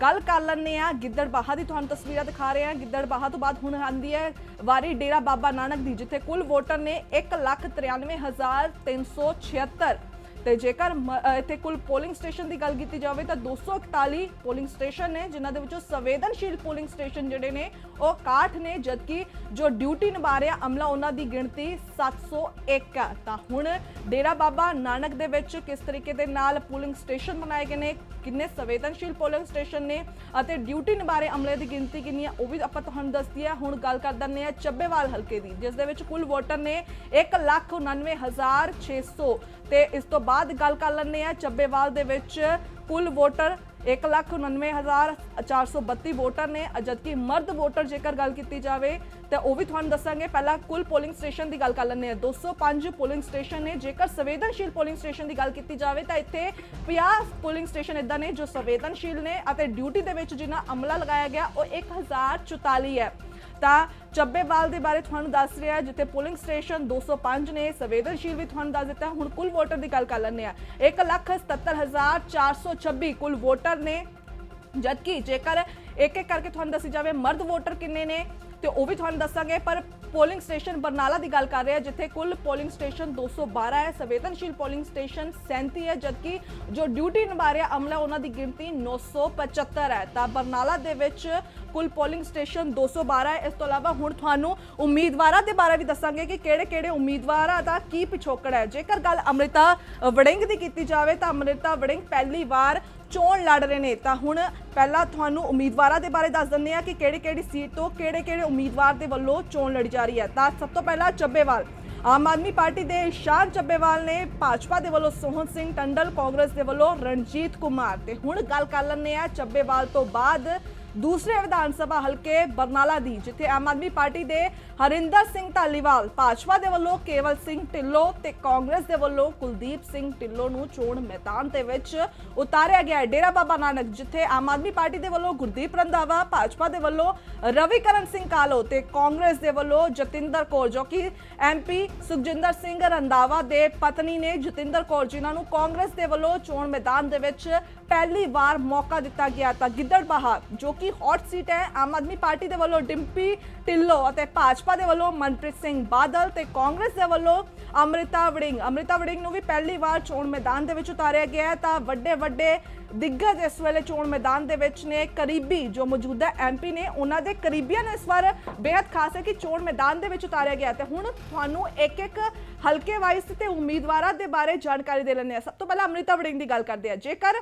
ਗੱਲ ਕਰ ਲੈਂਦੇ ਆ ਗਿੱਦੜਬਾਹਾ ਦੀ। ਤੁਹਾਨੂੰ ਤਸਵੀਰਾਂ ਦਿਖਾ ਰਹੇ ਹਾਂ। ਗਿੱਦੜਬਾਹਾ ਤੋਂ ਬਾਅਦ ਹੁਣ ਆਂਦੀ ਹੈ ਵਾਰੀ ਡੇਰਾ ਬਾਬਾ ਨਾਨਕ ਦੀ, ਜਿੱਥੇ ਕੁੱਲ ਵੋਟਰ ਨੇ 193376 ਤੇ ਜੇਕਰ ਮ- ਇੱਥੇ ਕੁੱਲ ਪੋਲਿੰਗ ਸਟੇਸ਼ਨ ਦੀ ਗੱਲ ਕੀਤੀ ਜਾਵੇ ਤਾਂ 241 ਪੋਲਿੰਗ ਸਟੇਸ਼ਨ ਨੇ, ਜਿਨ੍ਹਾਂ ਦੇ ਵਿੱਚੋਂ ਸੰਵੇਦਨਸ਼ੀਲ ਪੋਲਿੰਗ ਸਟੇਸ਼ਨ ਜਿਹੜੇ ਨੇ, ਉਹ 61 ਨੇ, ਜਦਕਿ ਜੋ ਡਿਊਟੀ ਨਿਭਾ ਰਿਹਾ ਅਮਲਾ, ਉਹਨਾਂ ਦੀ ਗਿਣਤੀ 701 ਹੈ। ਤਾਂ ਹੁਣ ਡੇਰਾ ਬਾਬਾ ਨਾਨਕ ਦੇ ਵਿੱਚ ਕਿਸ ਤਰੀਕੇ ਦੇ ਨਾਲ ਪੋਲਿੰਗ ਸਟੇਸ਼ਨ ਬਣਾਏ ਗਏ ਨੇ, ਕਿੰਨੇ ਸੰਵੇਦਨਸ਼ੀਲ ਪੋਲਿੰਗ ਸਟੇਸ਼ਨ ਨੇ ਅਤੇ ਡਿਊਟੀ ਨਿਭਾ ਰਹੇ ਅਮਲੇ ਦੀ ਗਿਣਤੀ ਕਿੰਨੀ ਹੈ, ਉਹ ਵੀ ਆਪਾਂ ਤੁਹਾਨੂੰ ਦੱਸਦੀ ਹੈ। ਹੁਣ ਗੱਲ ਕਰ ਦਿੰਦੇ ਆ ਚੱਬੇਵਾਲ ਹਲਕੇ ਦੀ, ਜਿਸ ਦੇ ਵਿੱਚ ਕੁੱਲ ਵੋਟਰ ਨੇ 199600 ਤੇ ਇਸ ਤੋਂ ਬਾਅਦ ਗੱਲ ਕਰ ਲੈਂਦੇ ਆ ਚੱਬੇਵਾਲ ਦੇ ਵਿੱਚ ਕੁੱਲ ਵੋਟਰ 199432 ਵੋਟਰ ਨੇ। ਜਦਕਿ ਮਰਦ ਵੋਟਰ ਜੇਕਰ ਗੱਲ ਕੀਤੀ ਜਾਵੇ, ਤਾਂ ਉਹ ਵੀ ਤੁਹਾਨੂੰ ਦੱਸਾਂਗੇ। ਪਹਿਲਾਂ ਕੁੱਲ ਪੋਲਿੰਗ ਸਟੇਸ਼ਨ ਦੀ ਗੱਲ ਕਰ ਲੈਂਦੇ ਆ 205 ਪੋਲਿੰਗ ਸਟੇਸ਼ਨ ਨੇ। ਜੇਕਰ ਸੰਵੇਦਨਸ਼ੀਲ ਪੋਲਿੰਗ ਸਟੇਸ਼ਨ ਦੀ ਗੱਲ ਕੀਤੀ ਜਾਵੇ, ਤਾਂ ਇੱਥੇ 50 ਪੋਲਿੰਗ ਸਟੇਸ਼ਨ ਇਦਾਂ ਨੇ ਜੋ ਸੰਵੇਦਨਸ਼ੀਲ ਨੇ ਅਤੇ ਡਿਊਟੀ ਦੇ ਵਿੱਚ ਜਿੰਨਾ ਅਮਲਾ ਲਗਾਇਆ ਗਿਆ, ਉਹ 1044 ਹੈ। ਤਾਂ ਚੱਬੇਵਾਲ ਦੇ ਬਾਰੇ ਤੁਹਾਨੂੰ ਦੱਸ ਰਿਹਾ ਜਿੱਥੇ ਪੋਲਿੰਗ ਸਟੇਸ਼ਨ 205 ਨੇ, ਸੰਵੇਦਨਸ਼ੀਲ ਵੀ ਤੁਹਾਨੂੰ ਦੱਸ ਦਿੱਤਾ ਹੁਣ ਕੁੱਲ ਵੋਟਰ ਦੀ ਗੱਲ ਕਰ ਲੈਂਦੇ ਆ 177426 ਕੁੱਲ ਵੋਟਰ ਨੇ। ਜਦਕਿ ਜੇਕਰ ਇੱਕ ਇੱਕ ਕਰਕੇ ਤੁਹਾਨੂੰ ਦੱਸੀ ਜਾਵੇ, ਮਰਦ ਵੋਟਰ ਕਿੰਨੇ ਨੇ? ਤੇ ਉਹ ਵੀ ਤੁਹਾਨੂੰ ਦੱਸਾਂਗੇ, ਪਰ ਪੋਲਿੰਗ ਸਟੇਸ਼ਨ ਬਰਨਾਲਾ ਦੀ ਗੱਲ ਕਰ ਰਹੇ ਆ, ਜਿੱਥੇ ਕੁੱਲ ਪੋਲਿੰਗ ਸਟੇਸ਼ਨ 212 ਹੈ, ਸੰਵੇਦਨਸ਼ੀਲ ਪੋਲਿੰਗ ਸਟੇਸ਼ਨ 37 ਹੈ, ਜਦਕਿ ਜੋ ਡਿਊਟੀ ਨਿਭਾ ਰਿਹਾ ਅਮਲਾ, ਉਹਨਾਂ ਦੀ ਗਿਣਤੀ 975 ਹੈ। ਤਾਂ ਬਰਨਾਲਾ ਦੇ ਵਿੱਚ ਕੁੱਲ ਪੋਲਿੰਗ ਸਟੇਸ਼ਨ 212 ਹੈ। ਇਸ ਤੋਂ ਇਲਾਵਾ ਹੁਣ ਤੁਹਾਨੂੰ ਉਮੀਦਵਾਰਾਂ ਦੇ ਬਾਰੇ ਵੀ ਦੱਸਾਂਗੇ ਕਿ ਕਿਹੜੇ ਕਿਹੜੇ ਉਮੀਦਵਾਰਾਂ ਦਾ ਕੀ ਪਿਛੋਕੜ ਹੈ। ਜੇਕਰ ਗੱਲ ਅੰਮ੍ਰਿਤਾ ਵੜਿੰਗ ਦੀ ਕੀਤੀ ਜਾਵੇ, ਤਾਂ ਅੰਮ੍ਰਿਤਾ ਵੜਿੰਗ ਪਹਿਲੀ ਵਾਰ ਚੋਣ ਲੜ ਰਹੇ ਨੇ, ਤਾਂ ਹੁਣ ਪਹਿਲਾਂ ਤੁਹਾਨੂੰ ਉਮੀਦਵਾਰਾਂ ਦੇ ਬਾਰੇ ਦੱਸ ਦਿੰਦੇ ਆ ਕਿ ਕਿਹੜੀ ਕਿਹੜੀ ਸੀਟ ਤੋਂ ਕਿਹੜੇ ਕਿਹੜੇ ਉਮੀਦਵਾਰ ਦੇ ਵੱਲੋਂ ਚੋਣ ਲੜੀ ਜਾ ਰਹੀ ਹੈ। ਤਾਂ ਸਭ ਤੋਂ ਪਹਿਲਾਂ ਚੱਬੇਵਾਲ, ਆਮ ਆਦਮੀ ਪਾਰਟੀ ਦੇ ਸ਼ਾਨ ਚੱਬੇਵਾਲ ਨੇ ਭਾਜਪਾ ਦੇ ਵੱਲੋਂ ਸੋਹਣ ਸਿੰਘ ਟੰਡਲ, ਕਾਂਗਰਸ ਦੇ ਵੱਲੋਂ ਰਣਜੀਤ ਕੁਮਾਰ। ਤੇ ਹੁਣ ਗੱਲ ਕਰ ਲੈਂਦੇ ਆ ਚੱਬੇਵਾਲ ਤੋਂ ਬਾਅਦ ਦੂਸਰੇ ਵਿਧਾਨ ਸਭਾ ਹਲਕੇ ਬਰਨਾਲਾ ਦੀ, ਜਿੱਥੇ ਆਮ ਆਦਮੀ ਪਾਰਟੀ ਦੇ ਹਰਿੰਦਰ ਸਿੰਘ ਢਾਲੀਵਾਲ, ਭਾਜਪਾ ਦੇ ਵੱਲੋਂ ਕੇਵਲ ਸਿੰਘ ਢਿੱਲੋਂ ਤੇ ਕਾਂਗਰਸ ਦੇ ਵੱਲੋਂ ਕੁਲਦੀਪ ਸਿੰਘ ਢਿੱਲੋਂ ਨੂੰ ਚੋਣ ਮੈਦਾਨ ਦੇ ਵਿੱਚ ਉਤਾਰਿਆ ਗਿਆ ਹੈ। ਡੇਰਾ ਬਾਬਾ ਨਾਨਕ, ਜਿੱਥੇ ਆਮ ਆਦਮੀ ਪਾਰਟੀ ਦੇ ਵੱਲੋਂ ਗੁਰਦੀਪ ਰੰਧਾਵਾ, ਭਾਜਪਾ ਦੇ ਵੱਲੋਂ ਰਵੀਕਰਨ ਸਿੰਘ ਕਾਲੋ ਤੇ ਕਾਂਗਰਸ ਦੇ ਵੱਲੋਂ ਜਤਿੰਦਰ ਕੌਰ, ਜੋ ਕਿ ਐਮਪੀ ਸੁਖਜਿੰਦਰ ਸਿੰਘ ਰੰਧਾਵਾ ਦੇ ਪਤਨੀ ਨੇ ਜਤਿੰਦਰ ਕੌਰ, ਜਿਨ੍ਹਾਂ ਨੂੰ ਕਾਂਗਰਸ ਦੇ ਵੱਲੋਂ ਚੋਣ ਮੈਦਾਨ ਦੇ ਵਿੱਚ ਪਹਿਲੀ ਵਾਰ ਮੌਕਾ ਦਿੱਤਾ ਗਿਆ ਤਾਂ ਗਿੱਦੜਬਾਹਾ, ਜੋ ਕਿ ਹੌਟ ਸੀਟ ਹੈ? ਆਮ ਆਦਮੀ ਪਾਰਟੀ ਦੇ ਵੱਲੋਂ ਡਿੰਪੀ ਢਿੱਲੋਂ ਅਤੇ ਭਾਜਪਾ ਦੇ ਵੱਲੋਂ ਮਨਪ੍ਰੀਤ ਸਿੰਘ ਬਾਦਲ ਤੇ ਕਾਂਗਰਸ ਦੇ ਵੱਲੋਂ ਅੰਮ੍ਰਿਤਾ ਵੜਿੰਗ। ਅੰਮ੍ਰਿਤਾ ਵੜਿੰਗ ਨੂੰ ਵੀ ਪਹਿਲੀ ਵਾਰ ਚੋਣ ਮੈਦਾਨ ਦੇ ਵਿੱਚ ਉਤਾਰਿਆ ਗਿਆ ਹੈ। ਤਾਂ ਵੱਡੇ ਵੱਡੇ ਦਿੱਗਜ ਇਸ ਵੇਲੇ ਚੋਣ ਮੈਦਾਨ ਦੇ ਵਿੱਚ ਨੇ। ਕਰੀਬੀ ਜੋ ਮੌਜੂਦਾ ਐਮਪੀ ਨੇ, ਉਹਨਾਂ ਦੇ ਕਰੀਬੀਆਂ ਨੂੰ ਇਸ ਵਾਰ ਬੇहद ਖਾਸ ਹੈ ਕਿ ਚੋਣ ਮੈਦਾਨ ਦੇ ਵਿੱਚ ਉਤਾਰਿਆ ਗਿਆ ਤੇ ਹੁਣ ਤੁਹਾਨੂੰ ਇੱਕ ਇੱਕ ਹਲਕੇ ਵਾਈਜ਼ ਤੇ ਉਮੀਦਵਾਰਾਂ ਦੇ ਬਾਰੇ ਜਾਣਕਾਰੀ ਦੇ ਲੈਂਦੇ ਆ ਸਭ ਤੋਂ ਪਹਿਲਾਂ ਅਮ੍ਰਿਤਾ ਵੜਿੰਗ ਦੀ ਗੱਲ ਕਰਦੇ ਆ ਜੇਕਰ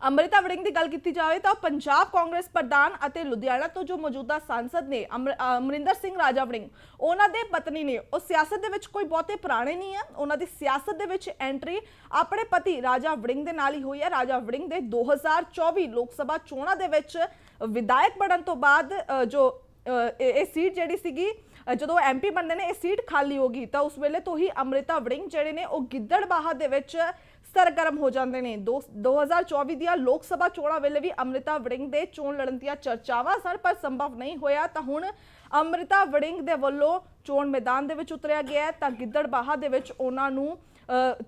ਅੰਮ੍ਰਿਤਾ ਵੜਿੰਗ ਦੀ ਗੱਲ ਕੀਤੀ ਜਾਵੇ ਤਾਂ ਪੰਜਾਬ ਕਾਂਗਰਸ ਪ੍ਰਧਾਨ ਅਤੇ ਲੁਧਿਆਣਾ ਤੋਂ ਜੋ ਮੌਜੂਦਾ ਸਾਂਸਦ ਨੇ ਅਮਰ- ਅਮਰਿੰਦਰ ਸਿੰਘ ਰਾਜਾ ਵੜਿੰਗ ਉਹਨਾਂ ਦੇ ਪਤਨੀ ਨੇ ਉਹ ਸਿਆਸਤ ਦੇ ਵਿੱਚ ਕੋਈ ਬਹੁਤੇ ਪੁਰਾਣੇ ਨਹੀਂ ਆ ਉਹਨਾਂ ਦੀ ਸਿਆਸਤ ਦੇ ਵਿੱਚ ਐਂਟਰੀ ਆਪਣੇ ਪਤੀ ਰਾਜਾ ਵੜਿੰਗ ਦੇ ਨਾਲ ਹੀ ਹੋਈ ਹੈ। ਰਾਜਾ ਵੜਿੰਗ ਦੇ 2024 ਲੋਕ ਸਭਾ ਚੋਣਾਂ ਦੇ ਵਿੱਚ ਵਿਧਾਇਕ ਬਣਨ ਤੋਂ ਬਾਅਦ ਜੋ ਇਹ ਸੀਟ ਜਿਹੜੀ ਸੀਗੀ ਅ, ਜਦੋਂ ਐਮਪੀ ਬਣਦੇ ਨੇ ਇਹ ਸੀਟ ਖਾਲੀ ਹੋ ਗਈ ਤਾਂ ਉਸ ਵੇਲੇ ਤੋਂ ਹੀ ਅੰਮ੍ਰਿਤਾ ਵੜਿੰਗ ਜਿਹੜੇ ਨੇ ਉਹ ਗਿੱਦੜਬਾਹਾ ਦੇ ਵਿੱਚ ਸਰਗਰਮ ਹੋ ਜਾਂਦੇ ਨੇ। ਦੋ- 2024 ਦੀਆਂ ਲੋਕ ਸਭਾ ਚੋਣਾਂ ਵੇਲੇ ਵੀ ਅੰਮ੍ਰਿਤਾ ਵੜਿੰਗ ਦੇ ਚੋਣ ਲੜਨ ਦੀਆਂ ਚਰਚਾਵਾਂ ਸਨ, ਪਰ ਸੰਭਵ ਨਹੀਂ ਹੋਇਆ। ਤਾਂ ਹੁਣ ਅੰਮ੍ਰਿਤਾ ਵੜਿੰਗ ਦੇ ਵੱਲੋਂ ਚੋਣ ਮੈਦਾਨ ਦੇ ਵਿੱਚ ਉਤਰਿਆ ਗਿਆ ਹੈ। ਤਾਂ ਗਿੱਦੜਬਾਹਾ ਦੇ ਵਿੱਚ ਉਹਨਾਂ ਨੂੰ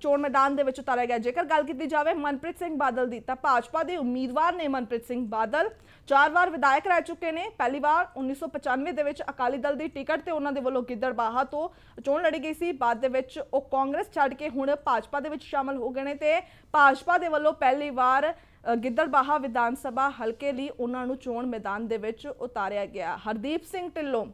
ਚੋਣ ਮੈਦਾਨ ਦੇ ਵਿੱਚ ਉਤਾਰਿਆ ਗਿਆ। ਜੇਕਰ ਗੱਲ ਕੀਤੀ ਜਾਵੇ ਮਨਪ੍ਰੀਤ ਸਿੰਘ ਬਾਦਲ ਦੀ ਤਾਂ ਭਾਜਪਾ ਦੇ ਉਮੀਦਵਾਰ ਨੇ ਮਨਪ੍ਰੀਤ ਸਿੰਘ ਬਾਦਲ ਚਾਰ ਵਾਰ ਵਿਧਾਇਕ ਰਹਿ ਚੁੱਕੇ ਨੇ। ਪਹਿਲੀ ਵਾਰ 1995 ਦੇ ਵਿੱਚ ਅਕਾਲੀ ਦਲ ਦੀ ਟਿਕਟ ਤੇ ਉਹਨਾਂ ਦੇ ਵੱਲੋਂ ਗਿੱਦੜਬਾਹਾ ਤੋਂ ਚੋਣ ਲੜੀ ਗਈ ਸੀ। ਬਾਅਦ ਦੇ ਵਿੱਚ ਉਹ ਕਾਂਗਰਸ ਛੱਡ ਕੇ ਹੁਣ ਭਾਜਪਾ ਦੇ ਵਿੱਚ ਸ਼ਾਮਲ ਹੋ ਗਏ ਨੇ ਤੇ ਭਾਜਪਾ ਦੇ ਵੱਲੋਂ ਪਹਿਲੀ ਵਾਰ ਅ, ਗਿੱਦੜਬਾਹਾ ਵਿਧਾਨ ਸਭਾ ਹਲਕੇ ਲਈ ਉਹਨਾਂ ਨੂੰ ਚੋਣ ਮੈਦਾਨ ਦੇ ਵਿੱਚ ਉਤਾਰਿਆ ਗਿਆ। ਹਰਦੀਪ ਸਿੰਘ ਢਿੱਲੋਂ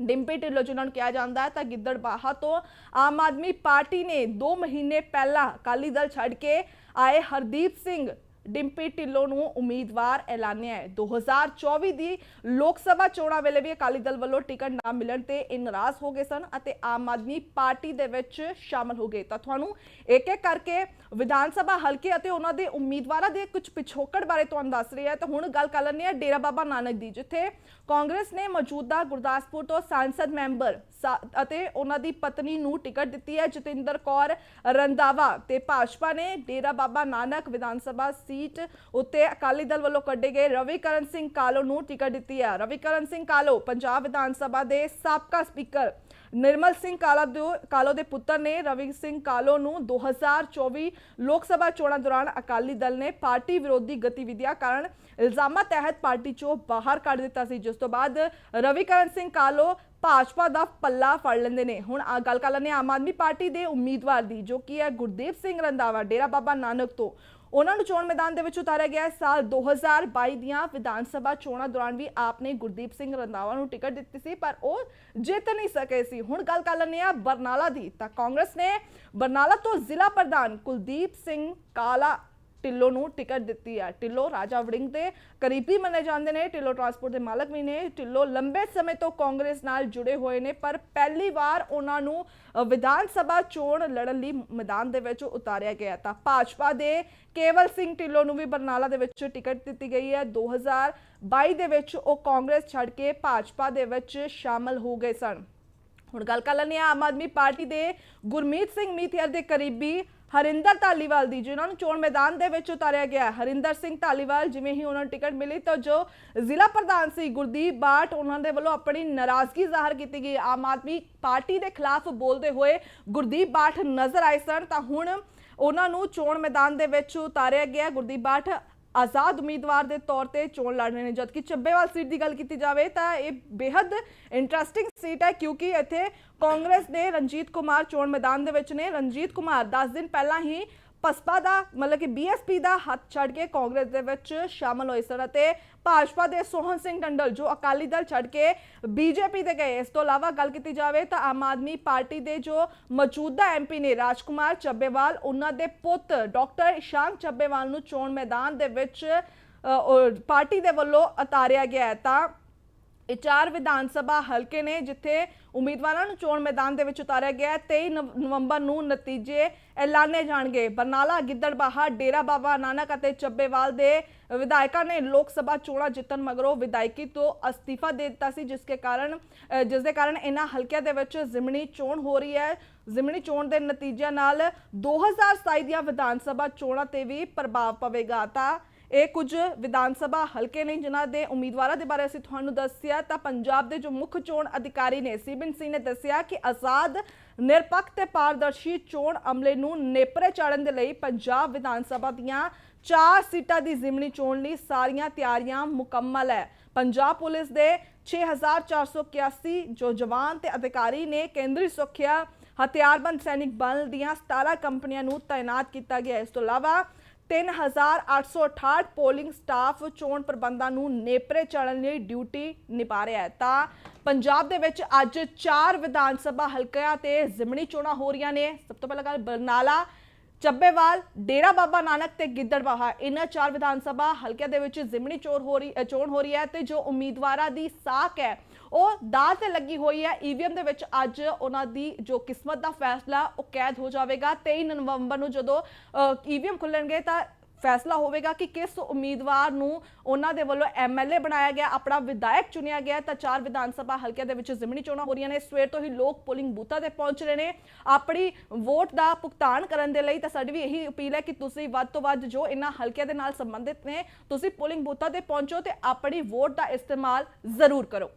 ਡਿੰਪੀ ਢਿੱਲੋਂ ਜਿਨ੍ਹਾਂ ਨੂੰ ਕਿਹਾ ਜਾਂਦਾ ਹੈ, ਤਾਂ ਗਿੱਦੜਬਾਹਾ ਤੋਂ ਆਮ ਆਦਮੀ ਪਾਰਟੀ ਨੇ 2 ਮਹੀਨੇ ਪਹਿਲਾਂ ਅਕਾਲੀ ਦਲ ਛੱਡ ਕੇ ਆਏ ਹਰਦੀਪ ਸਿੰਘ ਡਿੰਪੀ ਢਿੱਲੋਂ ਨੂੰ ਉਮੀਦਵਾਰ ਐਲਾਨਿਆ ਹੈ। 2024 ਦੀ ਲੋਕ ਸਭਾ ਚੋਣਾਂ ਵੇਲੇ ਵੀ ਅਕਾਲੀ ਦਲ ਵੱਲੋਂ ਟਿਕਟ ਨਾ ਮਿਲਣ ਤੇ ਇਹ ਨਾਰਾਜ਼ ਹੋ ਗਏ ਸਨ ਅਤੇ ਆਮ ਆਦਮੀ ਪਾਰਟੀ ਦੇ ਵਿੱਚ ਸ਼ਾਮਲ ਹੋ ਗਏ। ਤਾਂ ਤੁਹਾਨੂੰ ਇੱਕ ਇੱਕ ਕਰਕੇ ਵਿਧਾਨ ਸਭਾ ਹਲਕੇ ਅਤੇ ਉਹਨਾਂ ਦੇ ਉਮੀਦਵਾਰਾਂ ਦੇ ਕੁਝ ਪਿਛੋਕੜ ਬਾਰੇ ਤੁਹਾਨੂੰ ਦੱਸ ਰਹੀ ਹੈ। ਤਾਂ ਹੁਣ ਗੱਲ ਕਰ ਲੈਂਦੇ ਹਾਂ ਡੇਰਾ ਬਾਬਾ ਨਾਨਕ ਦੀ, ਜਿੱਥੇ ਕਾਂਗਰਸ ਨੇ ਮੌਜੂਦਾ ਗੁਰਦਾਸਪੁਰ ਤੋਂ ਸੰਸਦ ਮੈਂਬਰ ਸਾ- ਅਤੇ ਉਹਨਾਂ ਦੀ ਪਤਨੀ ਨੂੰ ਟਿਕਟ ਦਿੱਤੀ ਹੈ ਜਤਿੰਦਰ ਕੌਰ ਰੰਦਾਵਾ ਤੇ ਭਾਜਪਾ ਨੇ ਡੇਰਾ ਬਾਬਾ ਨਾਨਕ ਵਿਧਾਨ ਸਭਾ ਸੀਟ ਉੱਤੇ ਅਕਾਲੀ ਦਲ ਵੱਲੋਂ ਕੱਢੇ ਗਏ ਰਵੀਕਰਨ ਸਿੰਘ ਕਾਲੋ ਨੂੰ ਟਿਕਟ ਦਿੱਤੀ ਹੈ। ਰਵੀਕਰਨ ਸਿੰਘ ਕਾਲੋ ਪੰਜਾਬ ਵਿਧਾਨ ਸਭਾ ਦੇ ਸਾਬਕਾ ਸਪੀਕਰ ਨਿਰਮਲ ਸਿੰਘ ਕਾਲਾ ਦੋ ਕਾਲੋ ਦੇ ਪੁੱਤਰ ਨੇ ਰਵੀ ਸਿੰਘ ਕਾਲੋ ਨੂੰ 2024 ਲੋਕ ਸਭਾ ਚੋਣਾਂ ਦੌਰਾਨ ਅਕਾਲੀ ਦਲ ਨੇ ਪਾਰਟੀ ਵਿਰੋਧੀ ਗਤੀਵਿਧੀਆਂ ਕਾਰਨ ਇਲਜ਼ਾਮਾਂ ਤਹਿਤ ਪਾਰਟੀ ਚੋਂ ਬਾਹਰ ਕੱਢ ਦਿੱਤਾ ਸੀ, ਜਿਸ ਤੋਂ ਬਾਅਦ ਰਵੀਕਰਨ ਸਿੰਘ ਕਾਲੋ ਭਾਜਪਾ ਦਾ ਪੱਲਾ ਫੜ ਲੈਂਦੇ ਨੇ। ਹੁਣ ਆ ਗੱਲ ਕਰ ਲੈਂਦੇ ਹਾਂ ਆਮ ਆਦਮੀ ਪਾਰਟੀ ਦੇ ਉਮੀਦਵਾਰ ਦੀ, ਜੋ ਕਿ ਹੈ ਗੁਰਦੇਵ ਸਿੰਘ ਰੰਧਾਵਾ, ਡੇਰਾ ਬਾਬਾ ਨਾਨਕ ਤੋਂ। ਉਹਨਾਂ ਨੂੰ ਚੋਣ ਮੈਦਾਨ ਦੇ ਵਿੱਚ ਉਤਾਰਿਆ ਗਿਆ ਹੈ। ਸਾਲ 2022 ਦੀਆਂ ਵਿਧਾਨ ਸਭਾ ਚੋਣਾਂ ਦੌਰਾਨ ਵੀ ਆਪ ਨੇ ਗੁਰਦੀਪ ਸਿੰਘ ਰੰਧਾਵਾ ਨੂੰ ਟਿਕਟ ਦਿੱਤੀ ਸੀ, ਪਰ ਉਹ ਜਿੱਤ ਨਹੀਂ ਸਕੇ ਸੀ ਹੁਣ ਗੱਲ ਕਰ ਲੈਂਦੇ ਆ ਬਰਨਾਲਾ ਦੀ ਤਾਂ ਕਾਂਗਰਸ ਨੇ ਬਰਨਾਲਾ ਤੋਂ ਜ਼ਿਲ੍ਹਾ ਪ੍ਰਧਾਨ ਕੁਲਦੀਪ ਸਿੰਘ ਕਾਲਾ ਢਿੱਲੋਂ ਨੂੰ ਟਿਕਟ ਦਿੱਤੀ ਹੈ। ਢਿੱਲੋਂ ਰਾਜਾ ਵੜਿੰਗ ਦੇ ਕਰੀਬੀ ਮੰਨੇ ਜਾਂਦੇ ਨੇ। ਢਿੱਲੋਂ ਟਰਾਂਸਪੋਰਟ ਦੇ ਮਾਲਕ ਵੀ ਨੇ। ਢਿੱਲੋਂ ਲੰਬੇ ਸਮੇਂ ਤੋਂ ਕਾਂਗਰਸ ਨਾਲ ਜੁੜੇ ਹੋਏ ਨੇ, ਪਰ ਪਹਿਲੀ ਵਾਰ ਉਹਨਾਂ ਨੂੰ ਵਿਧਾਨ ਸਭਾ ਚੋਣ ਲੜਨ ਲਈ ਮੈਦਾਨ ਦੇ ਵਿੱਚ ਉਤਾਰਿਆ ਗਿਆ ਤਾਂ ਭਾਜਪਾ ਦੇ ਕੇਵਲ ਸਿੰਘ ਢਿੱਲੋਂ ਨੂੰ ਵੀ ਬਰਨਾਲਾ ਦੇ ਵਿੱਚ ਟਿਕਟ ਦਿੱਤੀ ਗਈ ਹੈ। 2022 ਦੇ ਵਿੱਚ ਉਹ ਕਾਂਗਰਸ ਛੱਡ ਕੇ ਭਾਜਪਾ ਦੇ ਵਿੱਚ ਸ਼ਾਮਲ ਹੋ ਗਏ ਸਨ। ਹੁਣ ਗੱਲ ਕਰ ਲੈਂਦੇ ਹਾਂ ਆਮ ਆਦਮੀ ਪਾਰਟੀ ਦੇ ਗੁਰਮੀਤ ਸਿੰਘ ਮੀਥਿਆਰ ਦੇ ਕਰੀਬੀ ਹਰਿੰਦਰ ਧਾਲੀਵਾਲ ਦੀ, ਜਿਨ੍ਹਾਂ ਨੂੰ ਚੋਣ ਮੈਦਾਨ ਦੇ ਵਿੱਚ ਉਤਾਰਿਆ ਗਿਆ ਹਰਿੰਦਰ ਸਿੰਘ ਧਾਲੀਵਾਲ, ਜਿਵੇਂ ਹੀ ਉਹਨਾਂ ਨੂੰ ਟਿਕਟ ਮਿਲੀ, ਤਾਂ ਜੋ ਜ਼ਿਲ੍ਹਾ ਪ੍ਰਧਾਨ ਸੀ ਗੁਰਦੀਪ ਬਾਟ, ਉਹਨਾਂ ਦੇ ਵੱਲੋਂ ਆਪਣੀ ਨਾਰਾਜ਼ਗੀ ਜ਼ਾਹਰ ਕੀਤੀ ਗਈ ਆਮ ਆਦਮੀ ਪਾਰਟੀ ਦੇ ਖਿਲਾਫ ਬੋਲਦੇ ਹੋਏ ਗੁਰਦੀਪ ਬਾਠ ਨਜ਼ਰ ਆਏ ਸਨ, ਤਾਂ ਹੁਣ ਉਹਨਾਂ ਨੂੰ ਚੋਣ ਮੈਦਾਨ ਦੇ ਵਿੱਚ ਉਤਾਰਿਆ ਗਿਆ ਗੁਰਦੀਪ ਬਾਠ ਆਜ਼ਾਦ ਉਮੀਦਵਾਰ ਦੇ ਤੌਰ ਤੇ ਚੋਣ ਲੜ ਰਹੇ ਨੇ। ਜਦਕਿ ਚੱਬੇਵਾਲ ਸੀਟ ਦੀ ਗੱਲ ਕੀਤੀ ਜਾਵੇ ਤਾਂ ਇਹ ਬੇहद ਇੰਟਰਸਟਿੰਗ ਸੀਟ ਹੈ ਕਿਉਂਕਿ ਇੱਥੇ ਕਾਂਗਰਸ ਦੇ ਰਣਜੀਤ ਕੁਮਾਰ ਚੋਣ ਮੈਦਾਨ ਦੇ ਵਿੱਚ ਨੇ। ਰਣਜੀਤ ਕੁਮਾਰ 10 ਦਿਨ ਪਹਿਲਾਂ ਹੀ ਪਸਪਾ ਦਾ, ਮਤਲਬ ਕਿ ਬੀਐਸਪੀ ਦਾ ਹੱਥ ਛੱਡ ਕੇ ਕਾਂਗਰਸ ਦੇ ਵਿੱਚ ਸ਼ਾਮਲ ਹੋਏ ਸਨ ਅਤੇ ਭਾਜਪਾ ਦੇ ਸੋਹਨ ਸਿੰਘ ਟੰਡਲ, ਜੋ ਅਕਾਲੀ ਦਲ ਛੱਡ ਕੇ ਬੀਜੇਪੀ ਤੇ ਗਏ। ਇਸ ਤੋਂ ਇਲਾਵਾ ਗੱਲ ਕੀਤੀ ਜਾਵੇ ਤਾਂ ਆਮ ਆਦਮੀ ਪਾਰਟੀ ਦੇ ਜੋ ਮੌਜੂਦਾ ਐਮਪੀ ਨੇ ਰਾਜਕੁਮਾਰ ਚੱਬੇਵਾਲ, ਉਹਨਾਂ ਦੇ ਪੁੱਤ ਡਾਕਟਰ ਇਸ਼ਾਂਕ ਚੱਬੇਵਾਲ ਨੂੰ ਚੋਣ ਮੈਦਾਨ ਦੇ ਵਿੱਚ ਪਾਰਟੀ ਦੇ ਵੱਲੋਂ ਉਤਾਰਿਆ ਗਿਆ ਤਾਂ ਇਹ ਚਾਰ ਵਿਧਾਨ ਸਭਾ ਹਲਕੇ ਨੇ ਜਿੱਥੇ ਉਮੀਦਵਾਰਾਂ ਨੂੰ ਚੋਣ ਮੈਦਾਨ ਦੇ ਵਿੱਚ ਉਤਾਰਿਆ ਗਿਆ ਹੈ। 23 ਨਵ- ਨਵੰਬਰ ਨੂੰ ਨਤੀਜੇ ਐਲਾਨੇ ਜਾਣਗੇ। ਬਰਨਾਲਾ, ਗਿੱਦੜਬਾਹਾ, ਡੇਰਾ ਬਾਬਾ ਨਾਨਕ ਅਤੇ ਚੱਬੇਵਾਲ ਦੇ ਵਿਧਾਇਕਾਂ ਨੇ ਲੋਕ ਸਭਾ ਚੋਣਾਂ ਜਿੱਤਣ ਮਗਰੋਂ ਵਿਧਾਇਕੀ ਤੋਂ ਅਸਤੀਫਾ ਦੇ ਦਿੱਤਾ ਸੀ, ਜਿਸ ਕੇ ਕਾਰਨ ਜਿਸ ਦੇ ਕਾਰਨ ਇਹਨਾਂ ਹਲਕਿਆਂ ਦੇ ਵਿੱਚ ਜ਼ਿਮਨੀ ਚੋਣ ਹੋ ਰਹੀ ਹੈ। ਜ਼ਿਮਨੀ ਚੋਣ ਦੇ ਨਤੀਜਿਆਂ ਨਾਲ 2027 ਦੀਆਂ ਵਿਧਾਨ ਸਭਾ ਚੋਣਾਂ ਤੇ ਵੀ ਪ੍ਰਭਾਵ ਪਵੇਗਾ। ਤਾਂ ਇਹ ਕੁਝ ਵਿਧਾਨ ਸਭਾ ਹਲਕੇ ਨੇ ਜਿਨ੍ਹਾਂ ਦੇ ਉਮੀਦਵਾਰਾਂ ਦੇ ਬਾਰੇ ਅਸੀਂ ਤੁਹਾਨੂੰ ਦੱਸਿਆ, ਤਾਂ ਪੰਜਾਬ ਦੇ ਜੋ ਮੁੱਖ ਚੋਣ ਅਧਿਕਾਰੀ ਨੇ ਸਿਬਨ ਸਿੰਘ ਨੇ ਦੱਸਿਆ ਕਿ ਆਜ਼ਾਦ, ਨਿਰਪੱਖ ਤੇ ਪਾਰਦਰਸ਼ੀ ਚੋਣ ਅਮਲੇ ਨੂੰ ਨੇਪਰੇ ਚਾੜਨ ਦੇ ਲਈ ਪੰਜਾਬ ਵਿਧਾਨ ਸਭਾ ਦੀਆਂ ਚਾਰ ਸੀਟਾਂ ਦੀ ਜ਼ਿਮਨੀ ਚੋਣ ਲਈ ਸਾਰੀਆਂ ਤਿਆਰੀਆਂ ਮੁਕੰਮਲ ਹੈ। ਪੰਜਾਬ ਪੁਲਿਸ ਦੇ 6481 ਜੋ ਜਵਾਨ ਤੇ ਅਧਿਕਾਰੀ ਨੇ ਕੇਂਦਰੀ ਸੁਰੱਖਿਆ ਹਥਿਆਰਬੰਦ ਸੈਨਿਕ ਬਲ ਦੀਆਂ 17 ਕੰਪਨੀਆਂ ਨੂੰ ਤਾਇਨਾਤ ਕੀਤਾ ਗਿਆ ਇਸ ਤੋਂ ਇਲਾਵਾ 3868 ਪੋਲਿੰਗ ਸਟਾਫ ਚੋਣ ਪ੍ਰਬੰਧਾਂ ਨੂੰ ਨੇਪਰੇ ਚਾੜਨ ਲਈ ਡਿਊਟੀ ਨਿਭਾ ਰਿਹਾ ਹੈ। ਤਾਂ ਪੰਜਾਬ ਦੇ ਵਿੱਚ ਅੱਜ ਚਾਰ ਵਿਧਾਨ ਸਭਾ ਹਲਕਿਆਂ ਤੇ ਜ਼ਿਮਨੀ ਚੋਣਾਂ ਹੋ ਰਹੀਆਂ ਨੇ। ਸਭ ਤੋਂ ਪਹਿਲਾਂ ਗੱਲ ਬਰਨਾਲਾ ਚੱਬੇਵਾਲ, ਡੇਰਾ ਬਾਬਾ ਨਾਨਕ ਤੇ ਗਿੱਦੜਬਾਹਾ ਇਹਨਾਂ ਚਾਰ ਵਿਧਾਨ ਸਭਾ ਹਲਕਿਆਂ ਦੇ ਵਿੱਚ ਜ਼ਿਮਣੀ ਚੋਣ ਹੋ ਰਹੀ ਚੋਣ ਹੋ ਰਹੀ ਹੈ ਤੇ ਜੋ ਉਮੀਦਵਾਰਾਂ ਦੀ ਸਾਖ ਹੈ, ਉਹ ਦਾਅ ਤੇ ਲੱਗੀ ਹੋਈ ਹੈ। ਈਵੀਐਮ ਦੇ ਵਿੱਚ ਅੱਜ ਉਹਨਾਂ ਦੀ ਜੋ ਕਿਸਮਤ ਦਾ ਫੈਸਲਾ ਉਹ ਕੈਦ ਹੋ ਜਾਵੇਗਾ। 23 ਨਵੰਬਰ ਨੂੰ ਜਦੋਂ ਈਵੀਐਮ ਖੁੱਲਣਗੇ ਤਾਂ ਫੈਸਲਾ ਹੋਵੇਗਾ ਕਿ ਕਿਸ ਉਮੀਦਵਾਰ ਨੂੰ ਉਹਨਾਂ ਦੇ ਵੱਲੋਂ ਐਮਐਲਏ ਬਣਾਇਆ ਗਿਆ, ਆਪਣਾ ਵਿਧਾਇਕ ਚੁਣਿਆ ਗਿਆ ਤਾਂ ਚਾਰ ਵਿਧਾਨ ਸਭਾ ਹਲਕਿਆਂ ਦੇ ਵਿੱਚ ਜ਼ਿਮਨੀ ਚੋਣਾਂ ਹੋ ਰਹੀਆਂ ਨੇ। ਸਵੇਰ ਤੋਂ ਹੀ ਲੋਕ ਪੋਲਿੰਗ ਬੂਥਾਂ ਤੇ ਪਹੁੰਚ ਰਹੇ ਨੇ। ਆਪਣੀ ਵੋਟ ਦਾ ਭੁਗਤਾਨ ਕਰਨ ਦੇ ਲਈ ਤਾਂ ਸਾਡੀ ਵੀ ਇਹੀ ਅਪੀਲ ਹੈ ਕਿ ਤੁਸੀਂ ਵੱਧ ਤੋਂ ਵੱਧ ਜੋ ਇਹਨਾਂ ਹਲਕਿਆਂ ਦੇ ਨਾਲ ਸੰਬੰਧਿਤ ਨੇ, ਤੁਸੀਂ ਪੋਲਿੰਗ ਬੂਥਾਂ ਤੇ ਪਹੁੰਚੋ ਤੇ ਆਪਣੀ ਵੋਟ ਦਾ ਇਸਤੇਮਾਲ ਜ਼ਰੂਰ ਕਰੋ।